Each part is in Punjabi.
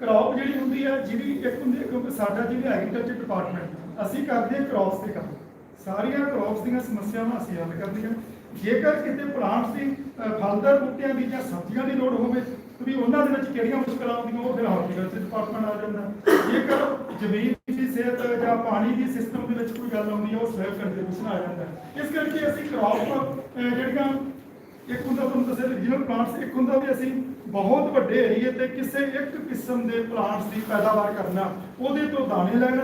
ਕ੍ਰੌਪ ਜਿਹੜੀ ਹੁੰਦੀ ਹੈ ਜਿਹਦੀ ਇੱਕ ਹੁੰਦੀ ਹੈ ਕਿਉਂਕਿ ਸਾਡਾ ਜਿਹੜਾ ਐਗਰੀਕਲਚਰ ਡਿਪਾਰਟਮੈਂਟ ਅਸੀਂ ਕਰਦੇ ਹਾਂ ਕ੍ਰੌਪਸ ਤੇ ਕੰਮ। ਸਾਰੀਆਂ ਕ੍ਰੌਪਸ ਦੀਆਂ ਸਮੱਸਿਆਵਾਂ ਅਸੀਂ ਹੱਲ ਕਰਦੀਆਂ ਜੇਕਰ ਕਿਤੇ ਪਲਾਂਟਸ ਦੀ ਫਲਦਾਰ ਬੂਟਿਆਂ ਦੀ ਜਾਂ ਸਬਜ਼ੀਆਂ ਦੀ ਲੋੜ ਹੋਵੇ ਵੀ ਉਹਨਾਂ ਦੇ ਵਿੱਚ ਕਿਹੜੀਆਂ ਮੁਸ਼ਕਲਾਂ ਆਉਂਦੀਆਂ, ਉਹ ਫਿਰ ਹਾਰਟੀਕਲਚਰ ਡਿਪਾਰਟਮੈਂਟ ਆ ਜਾਂਦਾ। ਜੇਕਰ ਜ਼ਮੀਨ ਦੀ ਸਿਹਤ ਜਾਂ ਪਾਣੀ ਦੀ ਸਿਸਟਮ ਦੇ ਵਿੱਚ ਕੋਈ ਗੱਲ ਆਉਂਦੀ ਹੈ ਉਹ ਸਵੈ ਕੰਟਰੀਬਿਊਸ਼ਨ ਆ ਜਾਂਦਾ। ਇਸ ਕਰਕੇ ਅਸੀਂ ਕ੍ਰੌਪ ਜਿਹੜੀਆਂ ਇੱਕ ਹੁੰਦਾ, ਤੁਹਾਨੂੰ ਦੱਸਿਆ ਰੀਜਨਲ ਪਲਾਂਟਸ ਇੱਕ ਹੁੰਦਾ ਵੀ ਅਸੀਂ ਬਹੁਤ ਵੱਡੇ ਏਰੀਏ ਤੇ ਕਿਸੇ ਇੱਕ ਕਿਸਮ ਦੇ ਪਲਾਂਟਸ ਦੀ ਪੈਦਾਵਾਰ ਕਰਨਾ ਉਹਦੇ ਤੋਂ ਦਾਣੇ ਲੈਣਾ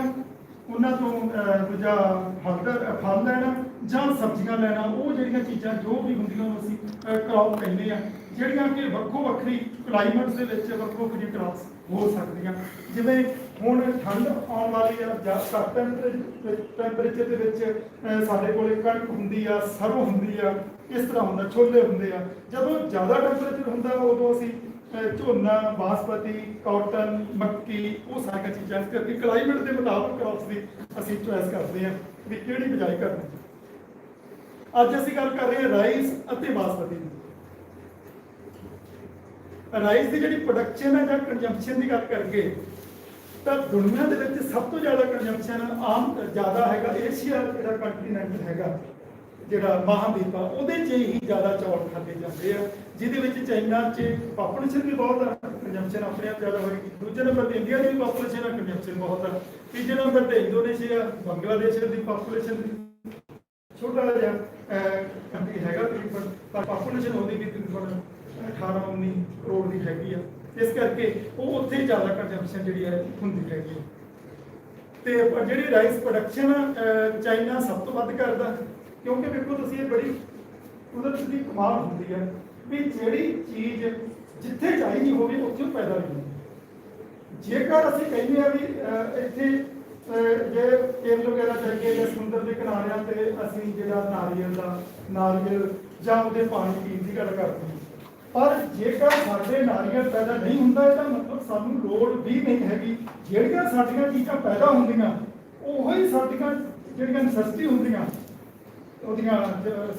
ਉਹਨਾਂ ਤੋਂ ਅਹ, ਦੂਜਾ ਫਲ ਫਲ ਲੈਣਾ ਜਾਂ ਸਬਜ਼ੀਆਂ ਲੈਣਾ ਉਹ ਜਿਹੜੀਆਂ ਚੀਜ਼ਾਂ ਜੋ ਵੀ ਹੁੰਦੀਆਂ ਉਹ ਅਸੀਂ ਕ੍ਰੌਪ ਕਹਿੰਦੇ ਆ ਜਿਹੜੀਆਂ ਕਿ ਵੱਖੋ ਵੱਖਰੀ ਕਲਾਈਮੇਟਸ ਦੇ ਵਿੱਚ ਵੱਖੋ ਵੱਖਰੀ ਕ੍ਰੌਪਸ ਹੋ ਸਕਦੀਆਂ। ਜਿਵੇਂ ਹੁਣ ਠੰਡ ਆਉਣ ਵਾਲੀ ਆ, ਜਾਂ ਘੱਟ ਟੈਂਪਰੇਚਰ ਦੇ ਵਿੱਚ ਸਾਡੇ ਕੋਲੇ ਕਣਕ ਹੁੰਦੀ ਆ ਸਰੋਂ ਹੁੰਦੀ ਆ, ਇਸ ਤਰ੍ਹਾਂ ਹੁੰਦਾ, ਛੋਲੇ ਹੁੰਦੇ ਆ। ਜਦੋਂ ਜ਼ਿਆਦਾ ਟੈਂਪਰੇਚਰ ਹੁੰਦਾ, ਉਦੋਂ ਅਸੀਂ ਝੋਨਾ ਬਾਸਪਤੀ ਕਾਟਨ ਮੱਕੀ, ਉਹ ਸਾਰੀਆਂ ਚੀਜ਼ਾਂ ਇਸ ਕਰਕੇ ਕਲਾਈਮੇਟ ਦੇ ਮੁਤਾਬਕ ਕ੍ਰੌਪਸ ਦੀ ਅਸੀਂ ਚੁਆਇਸ ਕਰਦੇ ਹਾਂ ਵੀ ਕਿਹੜੀ ਬਿਜਾਈ ਕਰਨੀ ਅੱਜ ਅਸੀਂ ਗੱਲ ਕਰ ਰਹੇ ਹਾਂ ਰਾਈਸ ਅਤੇ ਬਾਸਮਤੀ ਦੀ। ਰਾਈਸ ਦੀ ਜਿਹੜੀ ਪ੍ਰੋਡਕਸ਼ਨ ਹੈ ਜਾਂ ਕੰਜ਼ੰਪਸ਼ਨ ਦੀ ਗੱਲ ਕਰਕੇ ਤਾਂ ਦੁਨੀਆ ਦੇ ਵਿੱਚ ਸਭ ਤੋਂ ਜ਼ਿਆਦਾ ਕੰਜ਼ੰਪਸ਼ਨ ਆਮ ਜ਼ਿਆਦਾ ਹੈਗਾ ਏਸ਼ੀਆ ਜਿਹੜਾ ਕੰਟੀਨੈਂਟ ਹੈਗਾ, ਜਿਹੜਾ ਮਹਾਦੀਪ ਆ, ਉਹਦੇ 'ਚ ਹੀ ਜ਼ਿਆਦਾ ਚੌਲ ਖਾਦੇ ਜਾਂਦੇ ਆ, ਜਿਹਦੇ ਵਿੱਚ ਚਾਈਨਾ 'ਚ ਪਾਪੂਲੇਸ਼ਨ ਵੀ ਬਹੁਤ ਆ ਕੰਜ਼ੰਪਸ਼ਨ ਆਪਣੇ ਆਪ ਜ਼ਿਆਦਾ ਹੋਏਗੀ ਦੂਜੇ ਨੰਬਰ ਤੇ ਇੰਡੀਆ ਦੀ ਵੀ ਪਾਪੂਲੇਸ਼ਨ ਆ ਕੰਜ਼ੰਪਸ਼ਨ ਬਹੁਤ ਆ, ਤੀਜੇ ਨੰਬਰ ਤੇ ਇੰਡੋਨੇਸ਼ੀਆ ਬੰਗਲਾਦੇਸ਼ ਦੀ ਪਾਪੂਲੇਸ਼ਨ ਛੋਟਾ ਜਿਹਾ ਕੰਟਰੀ ਹੈਗਾ ਤਕਰੀਬਨ, ਪਰ ਪਾਪੂਲੇਸ਼ਨ ਉਹਦੀ ਵੀ ਤਕਰੀਬਨ 18 19 ਕਰੋੜ ਦੀ ਹੈਗੀ ਆ। ਇਸ ਕਰਕੇ ਉਹ ਉੱਥੇ ਹੀ ਜ਼ਿਆਦਾ ਕੰਜ਼ੰਪਸ਼ਨ ਜਿਹੜੀ ਹੈ ਹੁੰਦੀ ਹੈਗੀ ਆ। ਤੇ ਜਿਹੜੀ ਰਾਈਸ ਪ੍ਰੋਡਕਸ਼ਨ ਚਾਈਨਾ ਸਭ ਤੋਂ ਵੱਧ ਕਰਦਾ ਕਿਉਂਕਿ ਦੇਖੋ ਤੁਸੀਂ ਇਹ ਬੜੀ ਕੁਦਰਤ ਦੀ ਕਮਾਲ ਹੁੰਦੀ ਹੈ ਵੀ ਜਿਹੜੀ ਚੀਜ਼ ਜਿੱਥੇ ਚਾਹੀਦੀ ਹੋਵੇ ਉੱਥੇ ਪੈਦਾ ਨਹੀਂ ਹੁੰਦੀ ਜੇਕਰ ਅਸੀਂ ਕਹਿੰਦੇ ਆ ਵੀ ਇੱਥੇ ਅਹ, ਜੇ ਕੇਰਲ ਵਗੈਰਾ ਚੱਲ ਗਏ ਜਾਂ ਸਮੁੰਦਰ ਦੇ ਕਿਨਾਰਿਆਂ ਤੇ ਅਸੀਂ ਜਿਹੜਾ ਨਾਰੀਅਲ ਦਾ ਨਾਰੀਅਲ ਜਾਂ ਉਹਦੇ ਪਾਣੀ ਪੀਣ ਦੀ ਗੱਲ ਕਰਦੇ ਹਾਂ ਪਰ ਜੇਕਰ ਸਾਡੇ ਨਾਰੀਅਲ ਪੈਦਾ ਨਹੀਂ ਹੁੰਦਾ ਤਾਂ ਮਤਲਬ ਸਾਨੂੰ ਲੋੜ ਵੀ ਨਹੀਂ ਹੈਗੀ। ਜਿਹੜੀਆਂ ਸਾਡੀਆਂ ਚੀਜ਼ਾਂ ਪੈਦਾ ਹੁੰਦੀਆਂ, ਉਹੋ ਹੀ ਸਾਡੀਆਂ ਜਿਹੜੀਆਂ ਨੈਸੈਸਿਟੀ ਹੁੰਦੀਆਂ, ਉਹਦੀਆਂ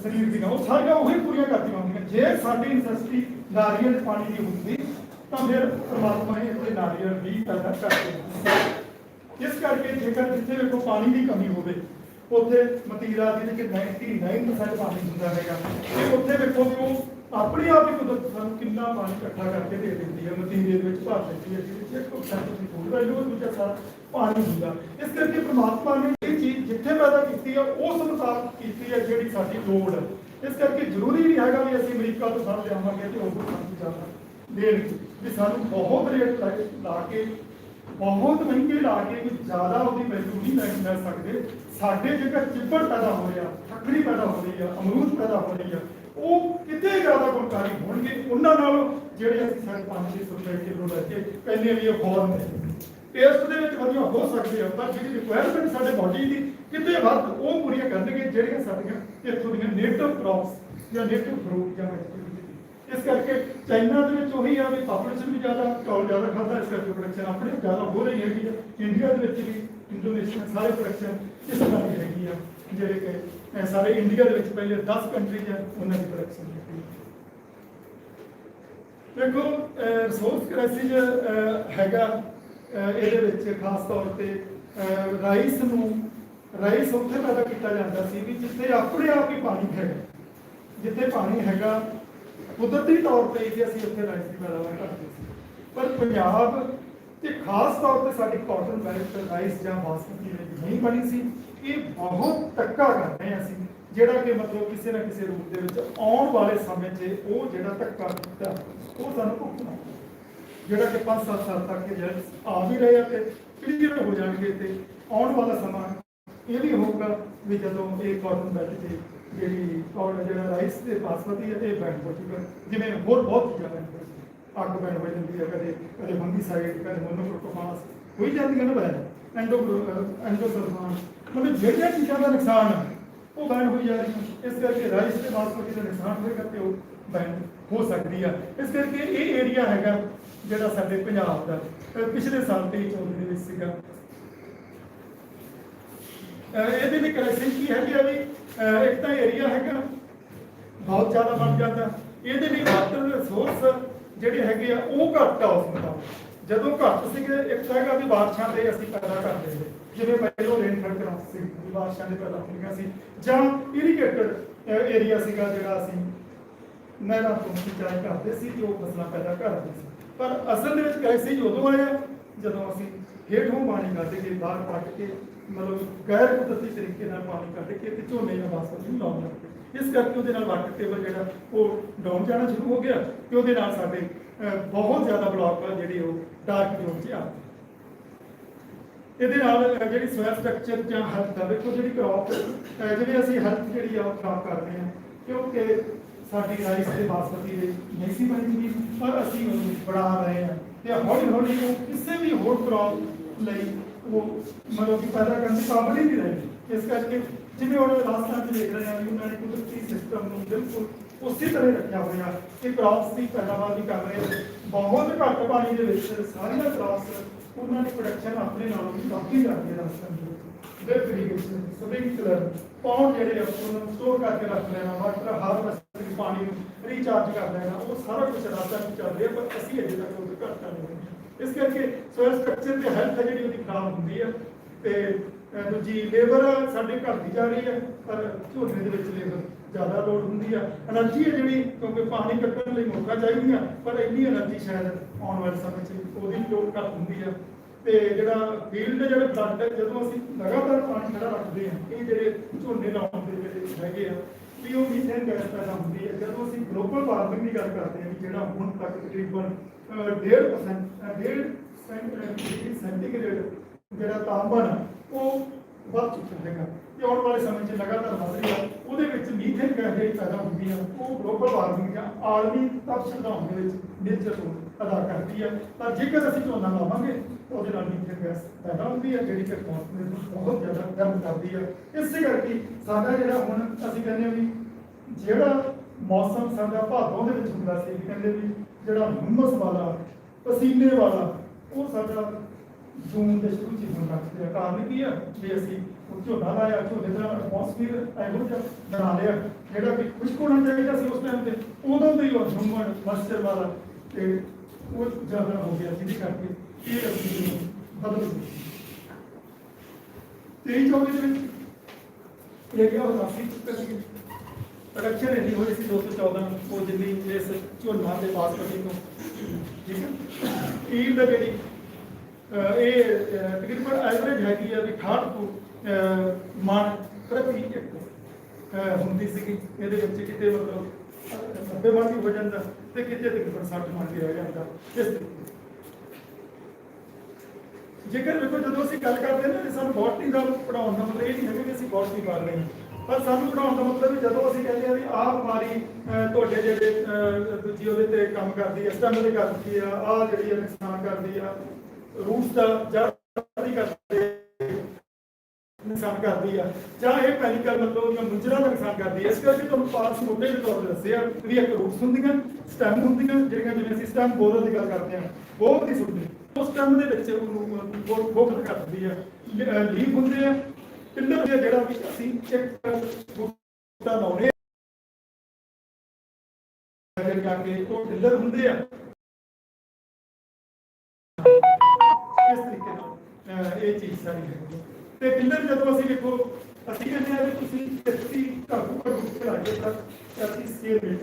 ਸਰੀਰ ਦੀਆਂ, ਉਹ ਸਾਰੀਆਂ ਉਹੀ ਪੂਰੀਆਂ ਕਰਦੀਆਂ ਹੁੰਦੀਆਂ। ਜੇ ਸਾਡੀ ਨੈਸੈਸਿਟੀ ਨਾਰੀਅਲ ਦੇ ਪਾਣੀ ਦੀ ਹੁੰਦੀ, ਤਾਂ ਫਿਰ ਪਰਮਾਤਮਾ ਨੇ ਇੱਥੇ ਨਾਰੀਅਲ ਵੀ ਪੈਦਾ ਕਰਦੇ ਇਸ ਕਰਕੇ ਜੇਕਰ ਜਿੱਥੇ ਵੇਖੋ ਪਾਣੀ ਦੀ ਕਮੀ ਹੋਵੇ, ਉੱਥੇ ਮਤੀਰਾ ਜਿਹਦੇ ਕਿ 99% ਪਾਣੀ ਹੁੰਦਾ ਹੈਗਾ, ਤੇ ਉੱਥੇ ਵੇਖੋ ਵੀ ਉਹ ਆਪਣੇ ਆਪ ਹੀ ਕੁਦਰਤ ਸਾਨੂੰ ਕਿੰਨਾ ਪਾਣੀ ਇਕੱਠਾ ਕਰਕੇ ਦੇ ਦਿੰਦੀ ਹੈ ਮਤੀਰੇ ਵਿੱਚ ਭਰ ਦਿੰਦੀ ਹੈ, ਜਿਹਦੇ ਵਿੱਚ 1% ਦੀ ਫੂਡ ਵੈਲਿਊ ਦੂਜਾ ਸਾਰਾ ਪਾਣੀ ਹੁੰਦਾ। ਇਸ ਕਰਕੇ ਪ੍ਰਮਾਤਮਾ ਨੇ ਇਹ ਚੀਜ਼ ਜਿੱਥੇ ਪੈਦਾ ਕੀਤੀ ਹੈ, ਉਸ ਮੁਤਾਬਕ ਕੀਤੀ ਹੈ ਜਿਹੜੀ ਸਾਡੀ ਲੋੜ ਹੈ। ਇਸ ਕਰਕੇ ਜ਼ਰੂਰੀ ਨਹੀਂ ਹੈਗਾ ਵੀ ਅਸੀਂ ਅਮਰੀਕਾ ਤੋਂ ਫਲ ਲਿਆਵਾਂਗੇ ਤੇ ਉਹ ਸਾਨੂੰ ਜ਼ਿਆਦਾ ਦੇਣਗੇ ਵੀ ਸਾਨੂੰ ਬਹੁਤ ਰੇਟ ਲਾ ਕੇ ਬਹੁਤ ਮਹਿੰਗੇ ਲਾ ਕੇ ਕੋਈ ਜ਼ਿਆਦਾ ਉਹਦੀ ਵੈਲਿਊ ਨਹੀਂ ਲੈ ਸਕਦੇ। ਸਾਡੇ ਜੇਕਰ ਚਿੱਬੜ ਪੈਦਾ ਹੋ ਰਿਹਾ ਠੱਕੜੀ ਪੈਦਾ ਹੋ ਰਹੀ ਆ, ਅਮਰੂਦ ਪੈਦਾ ਹੋ ਰਹੀ ਆ। ਉਹ ਕਿਤੇ ਜ਼ਿਆਦਾ ਗੁਣਕਾਰੀ ਹੋਣਗੇ। ਉਹਨਾਂ ਨਾਲੋਂ ਜਿਹੜੇ ਅਸੀਂ ਸਾਰੇ 5-600 ਰੁਪਏ ਕਿਲੋ ਲੈ ਕੇ ਕਹਿੰਦੇ ਵੀ ਇਹ ਨੇ। ਟੇਸਟ ਦੇ ਵਿੱਚ ਵਧੀਆ ਹੋ ਸਕਦੇ ਆ, ਪਰ ਜਿਹੜੀ ਰਿਕੁਆਇਰਮੈਂਟ ਸਾਡੇ ਬਾਡੀ ਦੀ ਕਿਤੇ ਵੱਧ, ਉਹ ਪੂਰੀਆਂ ਕਰਨਗੇ ਜਿਹੜੀਆਂ ਸਾਡੀਆਂ ਇੱਥੋਂ ਦੀਆਂ ਨੇਟਿਵ ਕ੍ਰੌਪਸ ਜਾਂ ਨੇਟਿਵ ਫਰੂਟ ਜਾਂ ਇਸ ਕਰਕੇ ਚਾਈਨਾ ਦੇ ਵਿੱਚ ਉਹੀ ਆ ਵੀ ਪਾਪੂਲੇਸ਼ਨ ਵੀ ਜ਼ਿਆਦਾ ਚੌਲ ਜ਼ਿਆਦਾ ਖਾਂਦਾ, ਇਸ ਕਰਕੇ ਪ੍ਰੋਡਕਸ਼ਨ ਆਪਣੇ ਜ਼ਿਆਦਾ ਹੋ ਰਹੀ ਹੈਗੀ ਆ। ਇੰਡੀਆ ਦੇ ਵਿੱਚ ਵੀ ਇੰਡੋਨੇਸ਼ੀਆ ਸਾਰੇ ਪ੍ਰੋਡਕਸ਼ਨ ਇਸ ਤਰ੍ਹਾਂ ਦੀ ਹੈਗੀ ਆ, ਜਿਹੜੇ ਕਿ ਇਹ ਸਾਰੇ ਇੰਡੀਆ ਦੇ ਵਿੱਚ ਪਹਿਲੇ 10 ਕੰਟਰੀਜ਼ ਆ ਉਹਨਾਂ ਦੀ ਪ੍ਰੋਡਕਸ਼ਨ ਕੀਤੀ ਦੇਖੋ ਰਿਸੋਰਸ ਕ੍ਰਾਈਸਿਸ ਹੈਗਾ ਅਹ, ਇਹਦੇ ਵਿੱਚ ਖਾਸ ਤੌਰ ਤੇ ਰਾਈਸ ਨੂੰ ਰਾਈਸ ਉੱਥੇ ਪੈਦਾ ਕੀਤਾ ਜਾਂਦਾ ਸੀ ਵੀ ਜਿੱਥੇ ਆਪਣੇ ਆਪ ਹੀ ਪਾਣੀ ਹੈਗਾ ਜਿੱਥੇ ਪਾਣੀ ਹੈਗਾ ਕੁਦਰਤੀ ਤੌਰ ਤੇ ਹੀ ਅਸੀਂ ਉੱਥੇ ਰਾਈਸ ਦੀ ਪੈਦਾਵਾਰ ਕਰਦੇ ਸੀ। ਪਰ ਪੰਜਾਬ ਤੇ ਖਾਸ ਤੌਰ ਤੇ ਸਾਡੀ ਕਾਟਨ ਬੈਲਟ ਰਾਈਸ ਜਾਂ ਬਾਸਮਤੀ ਵਿੱਚ ਨਹੀਂ ਬਣੀ ਸੀ। ਇਹ ਬਹੁਤ ਧੱਕਾ ਕਰ ਰਹੇ ਹਾਂ ਅਸੀਂ, ਜਿਹੜਾ ਕਿ ਮਤਲਬ ਕਿਸੇ ਨਾ ਕਿਸੇ ਰੂਪ ਦੇ ਵਿੱਚ ਆਉਣ ਵਾਲੇ ਸਮੇਂ 'ਚ ਉਹ ਜਿਹੜਾ ਧੱਕਾ ਕੀਤਾ, ਉਹ ਸਾਨੂੰ ਭੁਗਤਣਾ ਜਿਹੜਾ ਕਿ 5-7 ਸਾਲ ਤੱਕ ਇਹ ਆ ਵੀ ਰਹੇ ਆ ਤੇ ਕਲੀਅਰ ਹੋ ਜਾਣਗੇ ਤੇ ਆਉਣ ਵਾਲਾ ਸਮਾਂ ਇਹ ਵੀ ਹੋਊਗਾ ਵੀ ਜਦੋਂ ਇਹ ਕਾਟਨ ਬੈਲਟ ਤੇ ਜਿਹੜੀ ਕੌਣ ਜਿਹੜਾ ਰਾਈਸ ਤੇ ਬਾਸਮਤੀ ਹੈ, ਇਹ ਬੈਂਡ ਹੋ ਚੁੱਕਾ। ਜਿਵੇਂ ਹੋਰ ਬਹੁਤ ਚੀਜ਼ਾਂ ਬੈਂਡ ਹੋ ਚੁੱਕੀਆਂ। ਅੱਗ ਬੈਂਡ ਹੋ ਜਾਂਦੀ ਹੈ, ਕਦੇ ਕਦੇ ਫੰਗੀ ਸਾਈਡ ਕਦੇ ਮੋਨੋਕ੍ਰੋਟੋਫਾਸ ਹੋਈ ਜਾਂਦੀਆਂ ਨਾ ਬੈਂਡ ਐਂਡੋ ਐਂਡੋਸਲਫਾਨ ਮਤਲਬ ਜਿਹੜੀਆਂ ਚੀਜ਼ਾਂ ਦਾ ਨੁਕਸਾਨ ਹੈ, ਉਹ ਬੈਂਡ ਹੋਈ ਜਾ ਰਹੀ ਹੈ ਇਸ ਕਰਕੇ ਰਾਈਸ ਤੇ ਬਾਸਮਤੀ ਦਾ ਨੁਕਸਾਨ ਹੋਏਗਾ ਤੇ ਉਹ ਬੈਂਡ ਹੋ ਸਕਦੀ ਆ। ਇਸ ਕਰਕੇ ਇਹ ਏਰੀਆ ਹੈਗਾ ਜਿਹੜਾ ਸਾਡੇ ਪੰਜਾਬ ਦਾ ਪਿਛਲੇ ਸਾਲ 23 24 ਦੇ ਵਿੱਚ ਸੀਗਾ। ਇਹਦੇ ਲਈ ਕ੍ਰਾਈਸਿਸ ਕੀ ਹੈਗੀ ਆ ਵੀ, ਅਹ ਇੱਕ ਤਾਂ ਏਰੀਆ ਹੈਗਾ, ਬਹੁਤ ਜ਼ਿਆਦਾ ਬਣ ਜਾਂਦਾ। ਇਹਦੇ ਲਈ ਵਾਟਰ ਸੋਰਸ ਜਿਹੜੇ ਹੈਗੇ ਆ, ਉਹ ਘੱਟ ਆ ਉਸ ਮੁਤਾਬਕ। ਜਦੋਂ ਘੱਟ ਸੀਗੇ, ਇੱਕ ਤਾਂ ਹੈਗਾ ਵੀ ਬਾਰਿਸ਼ਾਂ ਤੇ ਅਸੀਂ ਪੈਦਾ ਕਰਦੇ ਸੀ। ਜਿਵੇਂ ਪਹਿਲੋਂ ਸੀ ਵੀ ਦੇ ਪੈਦਾ ਹੁੰਦੀਆਂ ਸੀ ਜਾਂ ਇਰੀਗੇਟਡ ਏਰੀਆ ਸੀਗਾ ਜਿਹੜਾ ਅਸੀਂ ਨਹਿਰਾਂ ਤੋਂ ਸਿੰਚਾਈ ਕਰਦੇ ਸੀ ਤੇ ਉਹ ਫਸਲਾਂ ਪੈਦਾ ਕਰਦੇ ਸੀ। ਪਰ ਅਸਲ ਦੇ ਵਿੱਚ ਕ੍ਰਾਈਸਿਸ ਉਦੋਂ ਆਇਆ ਜਦੋਂ ਅਸੀਂ ਹੇਠੋਂ ਪਾਣੀ ਕੱਢ ਕੇ ਬਾਹਰ ਕੱਢ ਕੇ ਮਤਲਬ ਗੈਰ ਕੁਦਰਤੀ ਤਰੀਕੇ ਨਾਲ ਪਾਣੀ ਕੱਢ ਕੇ ਤੇ ਝੋਨੇ ਦਾ ਬਾਸਪਤੀ ਨੂੰ ਲਾਉਣ ਲੱਗ ਪਏ। ਇਸ ਕਰਕੇ ਉਹਦੇ ਨਾਲ ਵਾਟਰ ਟੇਬਲ ਜਿਹੜਾ ਉਹ ਡਾਊਨ ਜਾਣਾ ਸ਼ੁਰੂ ਹੋ ਗਿਆ ਤੇ ਉਹਦੇ ਨਾਲ ਸਾਡੇ ਅਹ, ਬਹੁਤ ਜ਼ਿਆਦਾ ਬਲਾਕ ਜਿਹੜੇ ਉਹ ਡਾਰਕ ਜ਼ੋਨ 'ਚ ਆ ਇਹਦੇ ਨਾਲ ਜਿਹੜੀ ਸੋਇਲ ਸਟਰਕਚਰ ਜਾਂ ਹੈਲਥ ਆ ਵੇਖੋ ਜਿਹੜੀ ਕ੍ਰੌਪ ਜਿਵੇਂ ਅਸੀਂ ਹੈਲਥ ਜਿਹੜੀ ਆ, ਉਹ ਖਰਾਬ ਕਰਦੇ ਹਾਂ। ਕਿਉਂਕਿ ਸਾਡੀ ਰਾਈਸ ਦੇ ਬਾਸਮਤੀ ਦੇ ਨਹੀਂ ਸੀ ਬਣਦੀ ਪਰ ਅਸੀਂ ਉਹਨੂੰ ਬਣਾ ਰਹੇ ਹਾਂ। ਤੇ ਹੌਲੀ ਹੌਲੀ ਉਹ ਕਿਸੇ ਵੀ ਹੋਰ ਕ੍ਰੌਪ ਲਈ ਉਹ ਮਤਲਬ ਕਿ ਪੈਦਾ ਕਰਨ ਦੀ ਕਾਬਲ ਹੀ ਨਹੀਂ ਰਹੇ। ਇਸ ਕਰਕੇ ਜਿਵੇਂ ਹੁਣ ਰਾਜਸਥਾਨ 'ਚ ਦੇਖ ਰਹੇ ਹਾਂ ਵੀ ਉਹਨਾਂ ਨੇ ਕੁਦਰਤੀ ਸਿਸਟਮ ਨੂੰ ਬਿਲਕੁਲ ਉਸੇ ਤਰ੍ਹਾਂ ਰੱਖਿਆ ਹੋਇਆ ਕਿ ਕ੍ਰੌਪਸ ਦੀ ਪੈਦਾਵਾਰ ਵੀ ਕਰ ਰਹੇ ਬਹੁਤ ਘੱਟ ਪਾਣੀ ਦੇ ਵਿੱਚ ਸਾਰੀਆਂ ਕ੍ਰੌਪਸ ਉਹਨਾਂ ਦੀ ਪ੍ਰੋਡਕਸ਼ਨ ਆਪਣੇ ਨਾਲ ਵੀ ਕਾਫੀ ਕਰਦੇ ਰਾਸਨ ਦੇ ਤਰੀਕੇ ਸਪ੍ਰਿੰਕਲਰ ਪੌਂਡ ਜਿਹੜੇ ਆ ਨੂੰ ਸਟੋਰ ਕਰਕੇ ਰੱਖ ਲੈਣਾ ਵਾਟਰ ਹਾਰਵੈਸਟਿੰਗ ਪਾਣੀ ਨੂੰ ਰੀਚਾਰਜ ਕਰ ਲੈਣਾ, ਉਹ ਸਾਰਾ ਕੁਝ ਰਾਸਨ ਚੱਲ ਰਿਹਾ ਪਰ ਅਸੀਂ ਅਜੇ ਤੱਕ ਉਹ ਘੱਟ ਕਰ ਰਹੇ ਇਸ ਕਰਕੇ ਸੋਇਲ ਸਟਰਕਚਰ ਤੇ ਹੈਲਥ ਜਿਹੜੀ ਉਹਦੀ ਖਰਾਬ ਹੁੰਦੀ ਹੈ ਤੇ ਦੂਜੀ ਲੇਬਰ ਸਾਡੇ ਘਰ ਦੀ ਜਾ ਰਹੀ ਹੈ ਪਰ ਝੋਨੇ ਦੇ ਵਿੱਚ ਲੇਬਰ ਜ਼ਿਆਦਾ ਲੋੜ ਹੁੰਦੀ ਆ। એનર્ਜੀ ਜਿਹੜੀ, ਕਿਉਂਕਿ ਪਾਣੀ ਕੱਢਣ ਲਈ ਮੌਕਾ ਚਾਹੀਦੀ ਆ ਪਰ ਇੰਨੀ એનર્ਜੀ ਸ਼ਾਇਦ ਆਉਣ ਵਾਲੇ ਸਮੇਂ 'ਚ ਉਹਦੀ ਲੋਡ ਘੱਟ ਹੁੰਦੀ ਆ। ਤੇ ਜਿਹੜਾ ਫੀਲਡ ਦੇ ਜਿਹੜੇ ਫਲੱਡ ਹੈ ਜਦੋਂ ਅਸੀਂ ਲਗਾਤਾਰ ਪਾਣੀ ਖੜਾ ਰੱਖਦੇ ਹਾਂ ਇਹ ਜਿਹੜੇ ਝੋਨੇ ਲਾਉਣ ਦੇ ਜਿਹੜੇ ਹੈਗੇ ਆ, ਵੀ ਉਹ ਮੀਥੇਨ ਗੈਸ ਪੈਦਾ ਹੁੰਦੀ ਹੈ ਜਦੋਂ ਅਸੀਂ ਗਲੋਬਲ ਵਾਰਮਿੰਗ ਦੀ ਗੱਲ ਕਰਦੇ ਹਾਂ ਵੀ ਜਿਹੜਾ ਹੁਣ ਤੱਕ ਤਕਰੀਬਨ 1.5% 1.5 ਸੈਂਟੀਗ੍ਰੇਡ ਜਿਹੜਾ ਤਾਪਮਾਨ ਉਹ ਵੱਧ ਚੁੱਕਾ ਹੈਗਾ। ਤੇ ਆਉਣ ਵਾਲੇ ਸਮੇਂ 'ਚ ਲਗਾਤਾਰ ਵਧ ਰਿਹਾ। ਉਹਦੇ ਵਿੱਚ ਮੀਥੇਨ ਗੈਸ ਜਿਹੜੀ ਪੈਦਾ ਹੁੰਦੀ ਆ, ਉਹ ਗਲੋਬਲ ਵਾਰਮਿੰਗ ਜਾਂ ਆਲਮੀ ਤਪਸ਼ ਵਧਾਉਣ ਦੇ ਵਿੱਚ ਮੇਜਰ ਰੋਲ ਅਦਾ ਕਰਦੀ ਆ। ਪਰ ਜੇਕਰ ਅਸੀਂ ਝੋਨਾ ਲਾਵਾਂਗੇ ਉਹਦੇ ਨਾਲ ਮੀਥੇਨ ਗੈਸ ਪੈਦਾ ਹੁੰਦੀ ਆ, ਜਿਹੜੀ ਕਿ ਮੌਸਮ ਨੂੰ ਬਹੁਤ ਜ਼ਿਆਦਾ ਗਰਮ ਕਰਦੀ ਆ। ਇਸੇ ਕਰਕੇ ਸਾਡਾ ਜਿਹੜਾ ਹੁਣ ਅਸੀਂ ਕਹਿੰਦੇ ਵੀ ਜਿਹੜਾ ਮੌਸਮ ਸਾਡਾ ਭਾਦੋਂ ਦੇ ਵਿੱਚ ਹੁੰਦਾ ਸੀ, ਕਹਿੰਦੇ ਵੀ ਜਿਹੜਾ ਹਮਸ ਵਾਲਾ, ਪਸੀਨੇ ਵਾਲਾ, ਉਹ ਸਾਡਾ ਜੂਨ ਦੇ ਸ਼ੁਰੂ ਚ ਹੋਣ ਲੱਗ ਪਿਆ। ਕਾਰਨ ਕੀ ਆ? ਵੀ ਅਸੀਂ ਉਹ ਝੋਨਾ ਲਾਇਆ, ਝੋਨੇ ਦਾ ਐਟਮੋਸਫੀਅਰ ਇਹੋ ਜਿਹਾ ਬਣਾ ਲਿਆ, ਜਿਹੜਾ ਕਿ ਖੁਸ਼ਕ ਹੋਣਾ ਚਾਹੀਦਾ ਸੀ ਉਸ ਟਾਈਮ ਤੇ। ਉਦੋਂ ਤੋਂ ਹੀ ਉਹ ਝੁੰਮਣ ਮਸਟਰ ਵਾਲਾ ਤੇ ਉਹ ਜ਼ਿਆਦਾ ਹੋ ਗਿਆ ਜਿਹਦੇ ਕਰਕੇ ਇਹ ਅਸੀਂ ਬਦਲ ਗਏ ਤੇਈ ਚੌਵੀ ਦੇ ਵਿੱਚ ਇਹ ਗਿਆ ਉਹ ਅਸੀਂ ਕਰੀ ਪ੍ਰੋਡਕਸ਼ਨ ਇੰਨੀ ਹੋਈ ਸੀ 214 ਉਹ ਜਿੰਨੀ ਇਸ ਝੋਨਾ ਦੇ ਬਾਸਮਤੀ ਤੋਂ। ਠੀਕ ਹੈ? ਈਲਡ ਜਿਹੜੀ ਅਹ ਇਹ, ਅਹ ਤਕਰੀਬਨ ਐਵਰੇਜ ਹੈਗੀ ਆ ਵੀ 68 ਤੋਂ ਅਹ ਮਣ ਪ੍ਰਤੀ ਏਕੜ ਅਹ ਹੁੰਦੀ ਸੀਗੀ। ਇਹਦੇ ਵਿੱਚ ਕਿਤੇ ਮਤਲਬ 90 ਮਣ ਵੀ ਹੋ ਜਾਂਦਾ ਤੇ ਕਿਤੇ ਤਕਰੀਬਨ 60 ਮਣ ਵੀ ਰਹਿ ਜਾਂਦਾ। ਇਸ ਜੇਕਰ ਵੇਖੋ, ਜਦੋਂ ਅਸੀਂ ਗੱਲ ਕਰਦੇ ਹਾਂ ਸਾਨੂੰ ਬੋਟਨੀ ਦਾ ਪੜਾਉਣ ਦਾ ਮਤਲਬ ਇਹ ਨਹੀਂ ਹੈਗਾ ਕਿ ਅਸੀਂ ਬੋਟਨੀ ਕਰ ਰਹੇ ਹਾਂ। ਪਰ ਸਾਨੂੰ ਪੜਾਉਣ ਦਾ ਮਤਲਬ ਜਦੋਂ ਅਸੀਂ ਕਹਿੰਦੇ ਆ ਵੀ ਆਹ ਬਿਮਾਰੀ ਤੁਹਾਡੇ ਜਿਹੜੇ ਦੂਜੀ ਉਹਦੇ ਤੇ ਕੰਮ ਕਰਦੀ ਹੈ ਸਟੈਮ ਤੇ ਕਰਦੀ ਆ, ਆਹ ਜਿਹੜੀ ਨੁਕਸਾਨ ਕਰਦੀ ਆ ਰੂਟਸ ਦਾ ਜੜ ਦੀ ਕਰਦੀ ਨੁਕਸਾਨ ਕਰਦੀ ਆ। ਜਾਂ ਇਹ ਪੈਨਿਕਲ ਮਤਲਬ ਜਾਂ ਮੁੰਜਰਾ ਦਾ ਨੁਕਸਾਨ ਕਰਦੀ ਹੈ ਇਸ ਕਰਕੇ ਤੁਹਾਨੂੰ ਪਾਸ ਮੋਟੇ ਦੇ ਤੌਰ ਤੇ ਦੱਸਿਆ ਵੀ ਇੱਕ ਰੂਟਸ ਹੁੰਦੀਆਂ ਸਟੈਮ ਹੁੰਦੀਆਂ, ਜਿਹੜੀਆਂ ਜਿਵੇਂ ਅਸੀਂ ਸਟੈਮ ਬੋਰਡ ਦੀ ਗੱਲ ਕਰਦੇ ਹਾਂ ਉਹ ਨਹੀਂ ਸੁਣਦੇ। ਉਸ ਸਟੈਮ ਦੇ ਵਿੱਚ ਉਹਨੂੰ ਫੋਕਸ ਕਰਦੀ ਹੈ ਲੀਫ ਹੁੰਦੇ ਆ। ਪਿੱਲਰ ਜਿਹੜਾ ਵੀ ਅਸੀਂ ਇੱਕ ਬੂਟਾ ਲਾਉਣੇ ਅਗਰ ਕਰਕੇ ਉਹ ਪਿੱਲਰ ਹੁੰਦੇ ਆ। ਇਸ ਤਰੀਕੇ ਨਾਲ ਇਹ ਚੀਜ਼ ਸਾਰੀ ਹੈ। ਤੇ ਪਿੱਲਰ ਜਦੋਂ ਅਸੀਂ ਵੇਖੋ ਅਸੀਂ ਕਹਿੰਦੇ ਆ ਵੀ ਤੁਸੀਂ 33 ਘੱਟ ਤੋਂ ਘੱਟ ਉੱਤੇ ਲਾਗੇ ਤੱਕ 33 ਸਕੇਲ